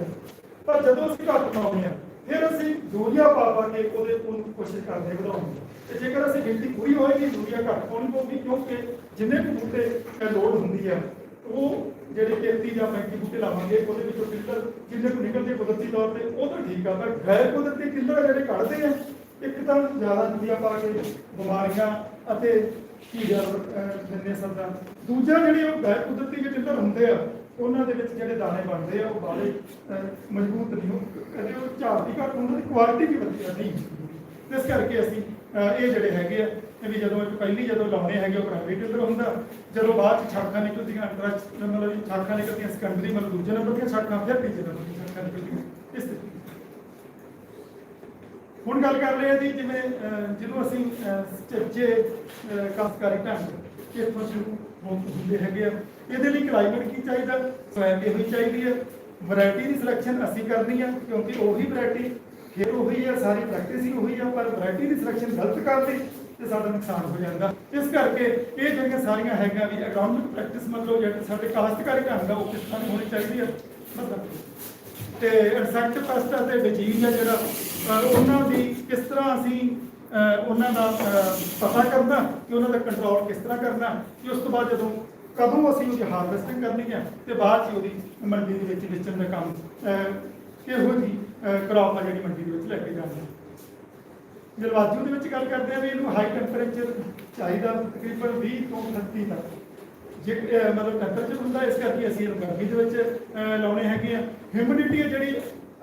ਪਰ ਜਦੋਂ ਅਸੀਂ ਘੱਟ ਲਾਉਂਦੇ ਆ ਫਿਰ ਅਸੀਂ ਯੂਰੀਆ ਪਾ ਪਾ ਕੇ ਉਹਦੇ ਤੋਂ ਕੋਸ਼ਿਸ਼ ਕਰਦੇ ਵਧਾਉਣ ਦੀ। ਤੇ ਜੇਕਰ ਅਸੀਂ ਗਿਣਤੀ ਪੂਰੀ ਹੋਏਗੀ ਦੂਰੀਆ ਘੱਟ ਪਾਉਣੀ ਪਊਗੀ ਕਿਉਂਕਿ ਜਿੰਨੇ ਕੁ ਬੂਟੇ ਅਹ, ਲੋੜ ਹੁੰਦੀ ਆ ਉਹ ਜਿਹੜੇ 33 ਜਾਂ 35 ਬੂਟੇ ਲਾਵਾਂਗੇ ਉਹਦੇ ਵਿੱਚੋਂ ਫਿਲਟਰ ਜਿੰਨੇ ਕੁ ਨਿਕਲਦੇ ਕੁਦਰਤੀ ਤੌਰ ਤੇ ਉਹ ਤਾਂ ਠੀਕ ਆ ਪਰ ਗੈਰ ਕੁਦਰਤੀ ਫਿਲਟਰ ਜਿਹੜੇ ਕੱਢਦੇ ਆ ਇੱਕ ਤਾਂ ਜ਼ਿਆਦਾ ਯੂਰੀਆ ਪਾ ਕੇ ਬਿਮਾਰੀਆਂ ਅਤੇ ਕੀੜਾ ਦਿੰਦੇ ਸਰਦਾ ਦੂਜਾ ਜਿਹੜੇ ਉਹ ਗੈਰ ਕੁਦਰਤੀ ਜਿਹੜੇ ਫਿਲਟਰ ਹੁੰਦੇ ਆ, ਉਹਨਾਂ ਦੇ ਵਿੱਚ ਜਿਹੜੇ ਦਾਣੇ ਬਣਦੇ ਆ, ਉਹ ਬਾਲੇ ਮਜ਼ਬੂਤ ਨਹੀਂ ਹੁੰਦੇ। ਕਦੇ ਉਹ ਝਾੜ ਦੀ ਘੱਟ ਉਹਨਾਂ ਦੀ ਕੁਆਲਿਟੀ ਵੀ ਵਧੀਆ ਨਹੀਂ ਇਸ ਕਰਕੇ ਅਸੀਂ ਇਹ ਜਿਹੜੇ ਹੈਗੇ ਆ, ਇਹ ਵੀ ਜਦੋਂ ਪਹਿਲੀ ਜਦੋਂ ਲਾਉਣੇ ਹੈਗੇ, ਉਹ ਪ੍ਰਾਈਵੇਟ ਫਿਲਟਰ ਹੁੰਦਾ। ਜਦੋਂ ਬਾਅਦ ਚ ਛਾਖਾਂ ਨਿਕਲਦੀਆਂ ਅੰਡਰ ਮਤਲਬ ਵੀ ਨਿਕਲਦੀਆਂ ਸੈਕੰਡਰੀ ਮਤਲਬ ਦੂਜੇ ਨੰਬਰ ਦੀਆਂ ਛਾਖਾਂ ਫਿਰ ਤੀਜੇ ਨੰਬਰ ਦੀਆਂ ਛਾਖਾਂ ਨਿਕਲਦੀਆਂ। ਹੁਣ ਗੱਲ ਕਰ ਰਹੇ ਹਾਂ ਜੀ ਜਿਵੇਂ ਜਦੋਂ ਅਸੀਂ ਅਹ, ਸੁਚੱਜੇ ਕਾਸ਼ਤਕਾਰੀ ਢੰਗ ਇੱਥੋਂ ਸ਼ੁਰੂ ਹੋ- ਹੁੰਦੇ ਹੈਗੇ ਆ। ਇਹਦੇ ਲਈ ਕਲਾਈਮੇਟ ਕੀ ਚਾਹੀਦਾ? ਸੋਇਲ ਹੋਣੀ ਚਾਹੀਦੀ ਹੈ। ਵੈਰਾਈਟੀ ਦੀ ਸਿਲੈਕਸ਼ਨ ਅਸੀਂ ਕਰਨੀ ਆ ਕਿਉਂਕਿ ਉਹੀ ਵੈਰਾਈਟੀ ਫਿਰ ਉਹੀ ਆ ਸਾਰੀ ਪ੍ਰੈਕਟਿਸ ਹੀ ਉਹੀ ਆ ਪਰ ਵੈਰਾਈਟੀ ਦੀ ਸਿਲੈਕਸ਼ਨ ਗਲਤ ਕਰ ਲਈ ਤੇ ਸਾਡਾ ਨੁਕਸਾਨ ਹੋ ਜਾਂਦਾ। ਇਸ ਕਰਕੇ ਇਹ ਜਿਹੜੀਆਂ ਸਾਰੀਆਂ ਹੈਗੀਆਂ ਵੀ ਇਕਨੋਮਿਕ ਪ੍ਰੈਕਟਿਸ ਮਤਲਬ ਜਿਹੜੇ ਸਾਡੇ ਕਾਸ਼ਤਕਾਰੀ ਢੰਗ ਆ ਉਹ ਕਿਸ ਤਰ੍ਹਾਂ ਦੀ ਹੋਣੀ ਚਾਹੀਦੀ ਹੈ ਮਤਲਬ ਤੇ ਇਨਸੈਕਟ ਪੈਸਟ ਅਤੇ ਡਿਜੀਜ਼ ਹੈ ਜਿਹੜਾ ਉਹਨਾਂ ਦੀ ਕਿਸ ਤਰ੍ਹਾਂ ਅਸੀਂ ਉਹਨਾਂ ਦਾ ਪਤਾ ਕਰਨਾ, ਕਿ ਉਹਨਾਂ ਦਾ ਕੰਟਰੋਲ ਕਿਸ ਤਰ੍ਹਾਂ ਕਰਨਾ ਕਿ ਉਸ ਤੋਂ ਬਾਅਦ ਜਦੋਂ ਕਦੋਂ ਅਸੀਂ ਉਹਦੀ ਹਾਰਵੈਸਟਿੰਗ ਕਰਨੀ ਹੈ, ਤੇ ਬਾਅਦ ਚ ਉਹਦੀ ਮੰਡੀ ਦੇ ਵਿੱਚ ਵੇਚਣ ਦਾ ਕੰਮ ਇਹੋ ਕਿਹੋ ਜੀ ਕ੍ਰੌਪ ਆ ਜਿਹੜੀ ਮੰਡੀ ਦੇ ਵਿੱਚ ਲੈ ਕੇ ਜਾਣੀ ਹੈ ਜਲਵਾਯੂ ਦੇ ਵਿੱਚ ਗੱਲ ਕਰਦੇ ਆ ਵੀ ਇਹਨੂੰ ਹਾਈ ਟੈਂਪਰੇਚਰ ਚਾਹੀਦਾ ਤਕਰੀਬਨ 20 ਤੋਂ 38 ਤੱਕ। ਜੇ ਮਤਲਬ ਟੈਂਪਰੇਚਰ ਹੁੰਦਾ ਇਸ ਕਰਕੇ ਅਸੀਂ ਇਹਨੂੰ ਗਰਮੀ ਦੇ ਵਿੱਚ ਲਾਉਣੇ ਹੈਗੇ ਆ। ਹਿਊਮਿਡਿਟੀ ਹੈ ਜਿਹੜੀ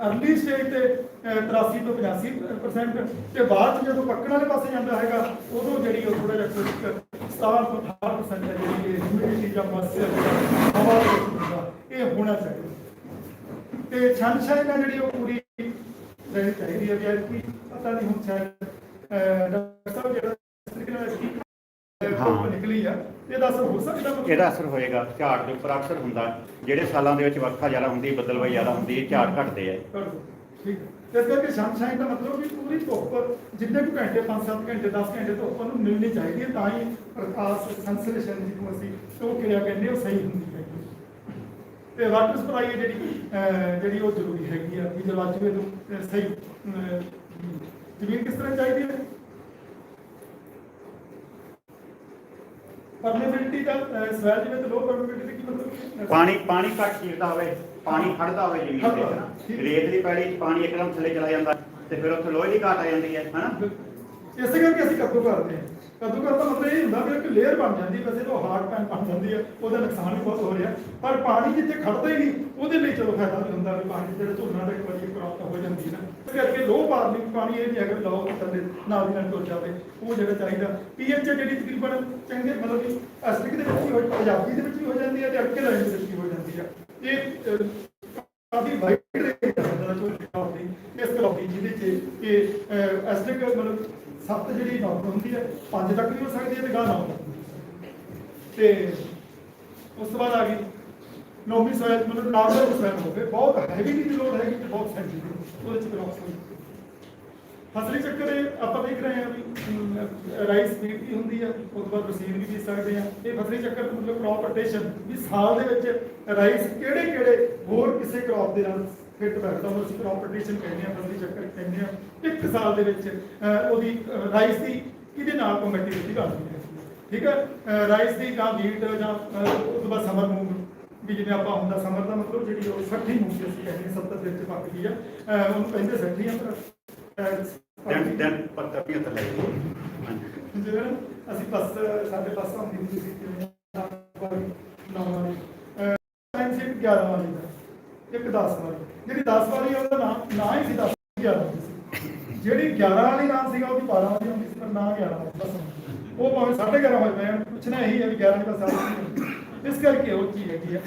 ਅਰਲੀ ਸਟੇਜ ਤੇ ਅਹ 83 ਤੋਂ 85% ਤੇ ਬਾਅਦ ਜਦੋਂ ਪੱਕਣ ਵਾਲੇ ਪਾਸੇ ਜਾਂਦਾ ਹੈਗਾ ਉਦੋਂ ਜਿਹੜੀ ਉਹ ਥੋੜਾ ਜਿਹਾ ਕੁਝ 67 ਤੋਂ 18% ਹੈ ਜਿਹੜੀ ਹਿਊਮਿਡਿਟੀ ਜਾਂ ਮੌਇਸਚਰ ਹਵਾ ਦੇ ਹੁੰਦਾ ਇਹ ਹੋਣਾ ਚਾਹੀਦਾ। ਤੇ ਛੰਨ ਛਾਇਨਾ ਜਿਹੜੀ ਉਹ ਪੂਰੀ ਰਹਿਣੀ ਚਾਹੀਦੀ ਹੈ ਵੀ ਅੱਜ ਕੀ ਪਤਾ ਨਹੀਂ ਹੁਣ ਸ਼ਾਇਦ ਡਾਕਟਰ ਸਾਹਿਬ ਜਿਹੜਾ ਤਰੀਕੇ ਨਾਲ ਨਿਕਲੀ ਆ ਇਹਦਾ ਅਸਰ ਹੋ ਸਕਦਾ ਮਤਲਬ? ਇਹਦਾ ਅਸਰ ਹੋਏਗਾ। ਝਾੜ ਦੇ ਉੱਪਰ ਅਕਸਰ ਹੁੰਦਾ। ਜਿਹੜੇ ਸਾਲਾਂ ਦੇ ਵਿੱਚ ਵਰਖਾ ਜ਼ਿਆਦਾ ਹੁੰਦੀ ਬਦਲਵਾਈ ਜ਼ਿਆਦਾ ਹੁੰਦੀ ਝਾੜ ਘਟਦੇ ਆ। ਕਰ ਦਿਓ। ਠੀਕ ਹੈ। ਇਸ ਕਰਕੇ ਸਨਸ਼ਾਈਨ ਦਾ ਮਤਲਬ ਵੀ ਪੂਰੀ ਧੁੱਪ ਜਿੰਨੇ ਕੁ ਘੰਟੇ 5-7 ਘੰਟੇ 10 ਘੰਟੇ ਧੁੱਪ ਨੂੰ ਮਿਲਣੀ ਚਾਹੀਦੀ ਹੈ ਤਾਂ ਹੀ ਪ੍ਰਕਾਸ਼ ਸੰਸਲੇਸ਼ਨ ਜਿਹਨੂੰ ਅਸੀਂ ਉਹ ਕਿਰਿਆ ਕਹਿੰਦੇ ਹਾਂ, ਉਹ ਸਹੀ ਹੁੰਦੀ ਹੈ। ਤੇ ਵਾਟਰ ਸਪਲਾਈ ਹੈ ਜਿਹੜੀ ਅਹ, ਜਿਹੜੀ ਉਹ ਜ਼ਰੂਰੀ ਹੈਗੀ ਆ ਵੀ ਇਹਨੂੰ ਅਹ, ਸਹੀ ਅਹ, ਜ਼ਮੀਨ ਕਿਸ ਤਰ੍ਹਾਂ ਚਾਹੀਦੀ ਹੈ? ਪਰਮੇਬਿਲਿਟੀ ਦਾ ਸਵੈਲ ਜਿਵੇਂ ਤੇ ਲੋ ਪਰਮੇਬਿਲਿਟੀ ਦੀ ਕੀ ਮਤਲਬ ਪਾਣੀ ਪਾਣੀ ਘੱਟ ਚੀਰਦਾ ਹੋਵੇ ਪਾਣੀ ਖੜਦਾ ਹੋਵੇ ਜ਼ਮੀਨ ਤੇ ਹਨਾ। ਰੇਤ ਦੀ ਪੈੜੀ 'ਚ ਪਾਣੀ ਇੱਕਦਮ ਥੱਲੇ ਚਲਾ ਜਾਂਦਾ ਤੇ ਫਿਰ ਉੱਥੇ ਲੋਹੇ ਦੀ ਘਾਟ ਆ ਜਾਂਦੀ ਹੈ ਹਨਾ? ਇਸੇ ਕਰਕੇ ਅਸੀਂ ਕੱਦੂ ਕਰਦੇ ਹਾਂ। ਕੱਦੂ ਕਰਨ ਦਾ ਮਤਲਬ ਇਹ ਹੁੰਦਾ ਵੀ ਇੱਕ ਲੇਅਰ ਬਣ ਜਾਂਦੀ ਵੈਸੇ ਤਾਂ ਹਾਰਡ ਪੈਨ ਬਣ ਜਾਂਦੀ ਹੈ, ਉਹਦਾ ਨੁਕਸਾਨ ਵੀ ਬਹੁਤ ਹੋ ਰਿਹਾ। ਪਰ ਪਾਣੀ ਜਿੱਥੇ ਖੜਦਾ ਹੀ ਨਹੀਂ, ਉਹਦੇ ਲਈ ਚਲੋ ਫਾਇਦਾ ਵੀ ਹੁੰਦਾ ਵੀ ਪਾਣੀ ਜਿਹੜਾ ਝੋਨਾ ਦਾ ਇੱਕ ਵਾਰੀ ਕ੍ਰੌਪ ਹੋ ਜਾਂਦੀ ਨਾ। ਇਸ ਕਰਕੇ ਲੋ ਪਾਰਲਿੰਗ ਪਾਣੀ ਇਹ ਨਹੀਂ ਹੈਗਾ ਲਾਓ ਥੱਲੇ, ਨਾਲ ਦੀ ਨਾਲ ਟੁੱਟ ਜਾਵੇ, ਉਹ ਜਿਹੜਾ ਚਾਹੀਦਾ। ਪੀਐਚ ਜਿਹੜੀ ਤਕਰੀਬਨ ਚੰਗੇ, ਮਤਲਬ ਕਿ ਐਸਿਡਿਕ ਦੇ ਵਿੱਚ ਵੀ ਹੋ, ਪੰਜਾਬੀ ਦੇ ਵਿੱਚ ਵੀ ਹੋ ਜਾਂਦੀ ਹੈ ਤੇ ਲਾਈਨ ਦੇ ਵਿੱਚ ਵੀ ਹੋ ਜਾਂਦੀ ਹੈ। ਇਹ ਕਾਫੀ ਵਾਈਡ ਰੇਂਜ ਹੈ ਜਿਹੜਾ ਜੋ ਇਸ ਕ੍ਰੌਪ ਜਿਹਦੇ ਚ ਕਿ ਐਸਿਡਿਕ ਮਤਲਬ ਸੱਤ ਜਿਹੜੀ ਨੌਕ ਹੁੰਦੀ ਹੈ, ਪੰਜ ਤੱਕ ਵੀ ਹੋ ਸਕਦੀ ਹੈ ਤੇ ਗਾਂ ਨੌ ਤੱਕ ਤੇ ਉਸ ਤੋਂ ਬਾਅਦ ਆ ਗਈ ਨੋਮੀ ਸੋਇਲ ਮਤਲਬ ਨਾਰਮਲ ਸੋਇਲ ਹੋਵੇ ਬਹੁਤ ਹੈਵੀ ਦੀ ਲੋੜ ਹੈਗੀ ਤੇ ਬਹੁਤ ਸੈਂਸਿਟਿਵ ਉਹਦੇ ਚ ਕ੍ਰੌਪ ਹੋਈ ਫਸਲੀ ਚੱਕਰ ਇਹ ਆਪਾਂ ਦੇਖ ਰਹੇ ਹਾਂ ਵੀ ਰਾਈਸ ਬੀਟ ਵੀ ਹੁੰਦੀ ਆ ਉਸ ਤੋਂ ਬਾਅਦ ਰਸੀਨ ਵੀ ਬੀਜ ਸਕਦੇ ਆ ਇਹ ਫਸਲੀ ਚੱਕਰ ਮਤਲਬ ਕ੍ਰੌਪ ਰੋਟੇਸ਼ਨ ਵੀ ਸਾਲ ਦੇ ਵਿੱਚ ਰਾਈਸ ਕਿਹੜੇ ਕਿਹੜੇ ਹੋਰ ਕਿਸੇ ਕ੍ਰੌਪ ਦੇ ਨਾਲ ਫਿੱਟ ਬੈਠਦਾ ਉਹ ਅਸੀਂ ਕ੍ਰੌਪ ਰੋਟੇਸ਼ਨ ਕਹਿੰਦੇ ਆ ਫਸਲੀ ਚੱਕਰ ਕਹਿੰਦੇ ਆ ਇੱਕ ਸਾਲ ਦੇ ਵਿੱਚ ਉਹਦੀ ਰਾਈਸ ਦੀ ਕਿਹਦੇ ਨਾਲ ਕੰਪੈਟੀਬਿਲਿਟੀ ਕਰਦੀ ਹੈ? ਠੀਕ ਹੈ? ਰਾਈਸ ਦੀ ਜਾਂ ਬੀਟ ਜਾਂ ਉਸ ਤੋਂ ਬਾਅਦ ਸਮਰ ਮੂੰਗ ਵੀ ਜਿਵੇਂ ਆਪਾਂ ਹੁੰਦਾ ਸਮਰ ਦਾ ਮਤਲਬ ਜਿਹੜੀ ਉਹ ਸੱਠੀ ਮੂੰਗੀ ਅਸੀਂ ਕਹਿੰਦੇ ਹਾਂ 70 ਦੇ ਵਿੱਚ ਪੱਕਦੀ ਆ। ਉਹਨੂੰ ਕਹਿੰਦੇ ਸੱਠੀ ਆ ਪਰ ਅਹ, ਦਿਨ ਦਿਨ ਪੱਤਰ ਵੀ ਉੱਥੇ ਲੱਗੇ ਹਾਂਜੀ। ਜਿਵੇਂ ਨਾ ਅਸੀਂ ਬੱਸ ਸਾਡੇ ਬੱਸ ਹੁੰਦੀ ਸੀ ਜਿਵੇਂ ਨੌਂ ਵਾਲੀ ਟਾਈਮ ਸੀ 11 ਵਾਲੀ ਦਾ। ਇੱਕ 10 ਵਾਲੀ ਜਿਹੜੀ 10 ਵਾਲੀ ਉਹਦਾ ਨਾਮ ਨਾ ਹੀ ਸੀ 10 11 ਵਾਲੀ ਸੀ। ਜਿਹੜੀ 11 ਵਾਲੀ ਨਾਮ ਸੀਗਾ, ਉਹਦੀ 12 ਵਾਲੀ ਹੁੰਦੀ ਸੀ, ਪਰ ਨਾ 11 ਵਾਲੀ ਬਸ ਉਹ ਭਾਵੇਂ 11:30 ਹੋਏ ਪਏ ਪੁੱਛਣਾ ਇਹੀ ਹੈ ਵੀ 11 ਦੀ ਬਸ ਇਸ ਕਰਕੇ ਉਹ ਚੀਜ਼ ਹੈਗੀ ਆ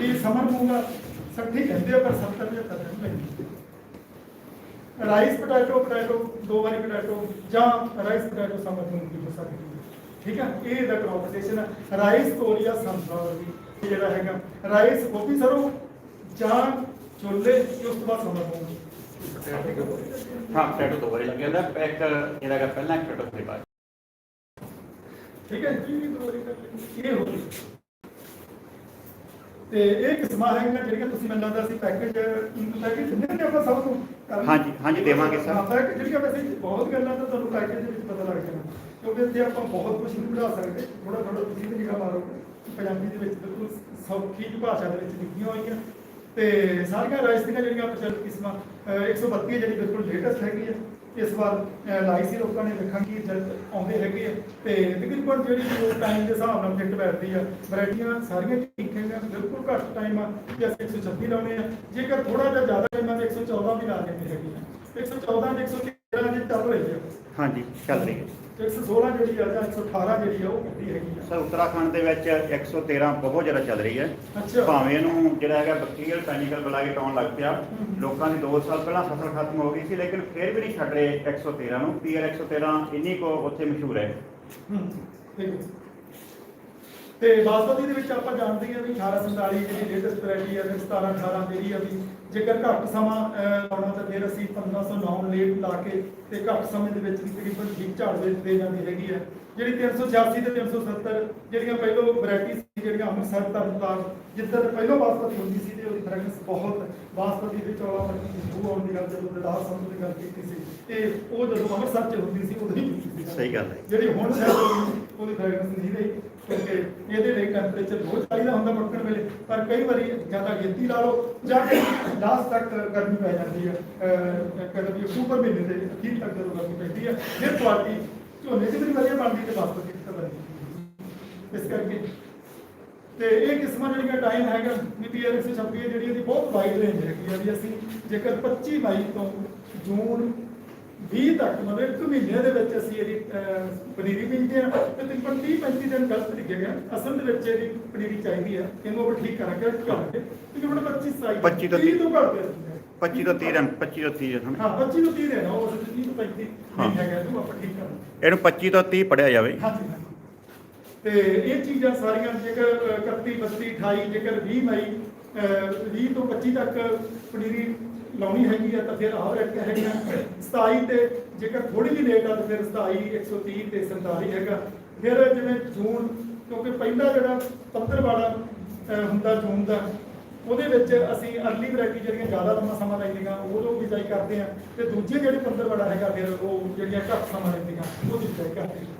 ਵੀ ਸਮਰ ਮੂੰਗਾ 60 ਕਹਿੰਦੇ ਪਰ 70 75 ਨਹੀਂ ਰਾਈਸ ਪੋਟੈਟੋ ਪੋਟੈਟੋ, ਦੋ ਵਾਰੀ ਪੋਟੈਟੋ, ਜਾਂ ਰਾਈਸ ਪੋਟੈਟੋ ਸਮਝ ਨੂੰ ਕੀ ਹੋ ਠੀਕ ਹੈ ਇਹ ਦਾ ਕ੍ਰੌਪ ਹੈ ਰਾਈਸ ਤੋਰੀਆ ਸਨਫਲਾਵਰ ਵੀ ਜਿਹੜਾ ਹੈਗਾ, ਰਾਈਸ ਗੋਭੀ ਸਰੋਂ ਜਾਂ ਛੋਲੇ ਤੇ ਉਸ ਤੋਂ ਬਾਅਦ ਸਮਝ ਨੂੰ ਹਾਂ ਪਟੇਟੋ ਦੋ ਵਾਰੀ ਲੱਗ ਜਾਂਦਾ ਇੱਕ ਜਿਹੜਾ ਹੈਗਾ ਪਹਿਲਾਂ ਇੱਕ ਫਿਰ ਬਾਅਦ। ਠੀਕ ਹੈ ਜੀ ਦੋ ਵਾਰੀ ਕਰ ਲਈ। ਇਹ ਹੋ ਗਈ। ਤੇ ਇਹ ਕਿਸਮਾਂ ਹੈਗੀਆਂ ਜਿਹੜੀਆਂ ਤੁਸੀਂ ਮੈਨੂੰ ਲੱਗਦਾ ਸੀ ਪੈਕੇਜ ਪੈਕੇਜ ਦਿੰਦੇ ਨੇ ਆਪਾਂ ਸਭ ਨੂੰ? ਹਾਂਜੀ, ਹਾਂਜੀ, ਦੇਵਾਂਗੇ ਸਰ। ਪੈਕੇਜ ਜਿਹੜੀਆਂ ਵੈਸੇ ਬਹੁਤ ਗੱਲਾਂ ਤਾਂ ਤੁਹਾਨੂੰ ਪੈਕੇਜ ਦੇ ਵਿੱਚ ਪਤਾ ਲੱਗ ਜਾਣਾ। ਕਿਉਂਕਿ ਇੱਥੇ ਆਪਾਂ ਬਹੁਤ ਕੁਝ ਨਹੀਂ ਬਣਾ ਸਕਦੇ। ਥੋੜਾ ਥੋੜਾ ਤੁਸੀਂ ਵੀ ਨਿਗਾਹ ਮਾਰੋਗੇ ਪੰਜਾਬੀ ਦੇ ਵਿੱਚ ਬਿਲਕੁਲ ਸੌਖੀ ਜਿਹੀ ਭਾਸ਼ਾ ਦੇ ਵਿੱਚ ਲਿਖੀਆਂ ਹੋਈਆਂ। ਤੇ ਸਾਰੀਆਂ ਰਾਈਸ ਦੀਆਂ ਜਿਹੜੀਆਂ ਪ੍ਰਚਲਿਤ ਕਿਸਮਾਂ 132 ਜਿਹੜੀ ਬਿਲਕੁਲ ਲੇਟੈਸਟ ਹੈਗੀ ਹੈ ਇਸ ਵਾਰ ਲਾਈ ਸੀ ਲੋਕਾਂ ਨੇ ਵੇਖਾਂ ਕਿ ਜਦ ਆਉਂਦੇ ਹੈਗੇ ਆ। ਤੇ ਤਕਰੀਬਨ ਜਿਹੜੀ ਉਹ ਟਾਈਮ ਦੇ ਹਿਸਾਬ ਨਾਲ ਫਿੱਟ ਬੈਠਦੀ ਆ, ਵੈਰਾਈਟੀਆਂ ਸਾਰੀਆਂ ਠੀਕ ਹੈਗੀਆਂ, ਬਿਲਕੁਲ ਘੱਟ ਟਾਈਮ ਆ ਕਿ ਅਸੀਂ 126 ਲਾਉਣੇ ਆ, ਜੇਕਰ ਥੋੜਾ ਜਿਹਾ ਜ਼ਿਆਦਾ ਟਾਈਮ ਆ ਤਾਂ 114 ਵੀ ਲਾ ਦਿੰਦੇ ਹੈਗੇ ਆ। 114 ਤੇ 113 ਦੀ ਚੱਲ ਰਹੀ ਹੈ ਹਾਂਜੀ, ਚੱਲ ਰਹੀ ਹੈ 116 ਜਿਹੜੀ ਆ ਜਾਂ 118 ਜਿਹੜੀ ਆ ਉਹ ਕੱਢੀ ਹੈਗੀ ਆ। ਸਰ ਉੱਤਰਾਖੰਡ ਦੇ ਵਿੱਚ 113 ਬਹੁਤ ਜ਼ਿਆਦਾ ਚੱਲ ਰਹੀ ਹੈ। ਭਾਵੇਂ ਇਹਨੂੰ ਜਿਹੜਾ ਹੈਗਾ ਬੈਕਟੀਰੀਅਲ ਪੈਨਿਕਲ ਬੁਲਾ ਕੇ ਟਾਉਣ ਲੱਗ ਪਿਆ। ਲੋਕਾਂ ਦੀ 2 ਸਾਲ ਪਹਿਲਾਂ ਫਸਲ ਖਤਮ ਹੋ ਗਈ ਸੀ ਲੇਕਿਨ ਫਿਰ ਵੀ ਨਹੀਂ ਛੱਡ ਰਹੇ 113 ਨੂੰ। ਪੀਆਰ 113 ਇੰਨੀ ਕੋ ਉੱਥੇ ਮਸ਼ਹੂਰ ਹੈ। ਹੂੰ, ਠੀਕ ਹੈ। ਤੇ ਬਾਸਮਤੀ ਦੇ ਵਿੱਚ ਆਪਾਂ ਜਾਣਦੇ ਹਾਂ ਵੀ 1847 ਜਿਹੜੀ ਲੇਟੈਸਟ ਵੈਰਾਈਟੀ ਹੈ ਫਿਰ 17 18 ਜਿਹੜੀ ਆ ਵੀ ਜੇਕਰ ਘੱਟ ਸਮਾਂ ਲਾਉਣਾ ਤਾਂ ਫਿਰ ਅਸੀਂ 1509 ਲੇਟ ਲਾ ਕੇ ਤੇ ਘੱਟ ਸਮੇਂ ਦੇ ਵਿੱਚ ਵੀ ਤਕਰੀਬਨ ਠੀਕ ਝਾੜ ਦੇ ਦੇ ਜਾਂਦੀ ਹੈਗੀ ਹੈ। ਜਿਹੜੀ 386 ਤੇ 370 ਜਿਹੜੀਆਂ ਪਹਿਲੋਂ ਵੈਰਾਈਟੀ ਸੀ ਜਿਹੜੀਆਂ ਅੰਮ੍ਰਿਤਸਰ ਤਰਨਤਾਰਨ ਜਿੱਦਾਂ ਪਹਿਲੋਂ ਬਾਸਮਤੀ ਹੁੰਦੀ ਸੀ ਤੇ ਉਹਦੀ ਫ੍ਰੈਗਰੈਂਸ ਬਹੁਤ ਬਾਸਮਤੀ ਵਿੱਚ ਔਲਾ ਮੱਕੀ ਦੀ ਖੂਹ ਆਉਣ ਦੀ ਗੱਲ ਜਦੋਂ ਦਦਾਰ ਸੰਤ ਦੀ ਗੱਲ ਕੀਤੀ ਸੀ ਤੇ ਉਹ ਜਦੋਂ ਅੰਮ੍ਰਿਤਸਰ ਚ ਹੁੰਦੀ ਸੀ ਉਦੋਂ ਹੀ ਸਹੀ ਗੱਲ ਹੈ। ਜਿਹੜੀ ਹੁਣ ਸ਼ਾਇਦ ਉਹਦੀ ਫ੍ਰੈਗਰੈਂਸ ਨਹੀਂ ਰਹੀ। ਕਿਉਂਕਿ ਇਹਦੇ ਲਈ ਟੈਂਪਰੇਚਰ ਬਹੁਤ ਚਾਹੀਦਾ ਹੁੰਦਾ ਪੱਕਣ ਵੇਲੇ, ਪਰ ਕਈ ਵਾਰੀ ਜ਼ਿਆਦਾ ਗੇਤੀ ਲਾ ਲਓ, ਜਾਂ ਲਾਸਟ ਤੱਕ ਗਰਮੀ ਪੈ ਜਾਂਦੀ ਹੈ, ਅਹ ਵੀ ਅਕਤੂਬਰ ਮਹੀਨੇ ਦੇ ਅਖੀਰ ਤੱਕ ਜਦੋਂ ਗਰਮੀ ਪੈਂਦੀ ਹੈ, ਫਿਰ ਕੁਆਲਿਟੀ ਝੋਨੇ ਦੀ ਵੀ ਵਧੀਆ ਬਣਦੀ ਤੇ ਬਾਸਮਤੀ ਦੀ ਬਣਦੀ ਇਸ ਕਰਕੇ ਤੇ ਇਹ ਕਿਸਮਾਂ ਜਿਹੜੀਆਂ ਟਾਈਮ ਹੈਗਾ ਪੀਪੀਆਰ 126 ਜਿਹੜੀ ਇਹਦੀ ਬਹੁਤ ਵਾਈਡ ਰੇਂਜ ਹੈਗੀ ਆ ਵੀ ਅਸੀਂ ਜੇਕਰ 25 ਮਈ ਤੋਂ ਜੂਨ 20 ਤੱਕ ਮਤਲਬ ਇੱਕ ਮਹੀਨੇ ਦੇ ਵਿੱਚ ਅਸੀਂ ਇਹਦੀ ਪਨੀਰੀ ਬੀਜਦੇ ਹਾਂ ਤੇ ਤਕਰੀਬਨ 30 35 ਦਿਨ ਗਲਤ ਲਿਖੇ ਗਏ ਅਸਲ ਦੇ ਵਿੱਚ ਇਹਦੀ ਪਨੀਰੀ ਚਾਹੀਦੀ ਹੈ ਇਹਨੂੰ ਆਪਾਂ ਠੀਕ ਕਰਾਂਗੇ ਕਰਾਂਗੇ ਤਕਰੀਬਨ 25 ਸਾਈ 25 ਤੋਂ 30 ਤੋਂ ਘੱਟ ਦੇ ਦਿੰਦੇ ਹਾਂ। 25 ਤੋਂ 30 ਰਨ 25 ਤੋਂ 30 ਰਨ ਹਾਂ 25 ਤੋਂ 30 ਦੇਣਾ ਉਹ 30 ਤੋਂ 35 ਹਾਂ। ਨਹੀਂ ਹੈਗਾ ਇਹਨੂੰ ਆਪਾਂ ਠੀਕ ਕਰਾਂਗੇ ਇਹਨੂੰ 25 ਤੋਂ 30 ਪੜਿਆ ਜਾਵੇ ਹਾਂਜੀ। ਤੇ ਇਹ ਚੀਜ਼ਾਂ ਸਾਰੀਆਂ ਜੇਕਰ ਅਹ, 31 32 28 ਜੇਕਰ 20 ਮਈ ਅਹ, 20 ਤੋਂ 25 ਤੱਕ ਪਨੀਰੀ ਲਾਉਣੀ ਹੈਗੀ ਆ ਤਾਂ ਫਿਰ ਆਹ ਰੈਕ ਹੈਗੀਆਂ। 27 ਤੇ ਜੇਕਰ ਥੋੜੀ ਜਿਹੀ ਲੇਟ ਆ ਤਾਂ ਫਿਰ 27 130 ਤੇ 47 ਹੈਗਾ। ਫਿਰ ਜਿਵੇਂ ਜੂਨ, ਕਿਉਂਕਿ ਪਹਿਲਾ ਜਿਹੜਾ ਪੱਤਰ ਵਾਲਾ ਹੁੰਦਾ ਜੂਨ ਦਾ, ਉਹਦੇ ਵਿੱਚ ਅਸੀਂ ਅਰਲੀ ਵੈਰਾਈਟੀ ਜਿਹੜੀਆਂ ਜ਼ਿਆਦਾ ਲੰਮਾ ਸਮਾਂ ਲੈਂਦੀਆਂ, ਉਹ ਉਦੋਂ ਬਿਜਾਈ ਕਰਦੇ ਆ। ਤੇ ਦੂਜੇ ਜਿਹੜੇ ਪੰਦਰ ਵਾਲਾ ਹੈਗਾ, ਫਿਰ ਉਹ ਜਿਹੜੀਆਂ ਘੱਟ ਸਮਾਂ ਲੈਂਦੀਆਂ, ਉਹ ਬਿਜਾਈ ਕਰਦੇ ਆ।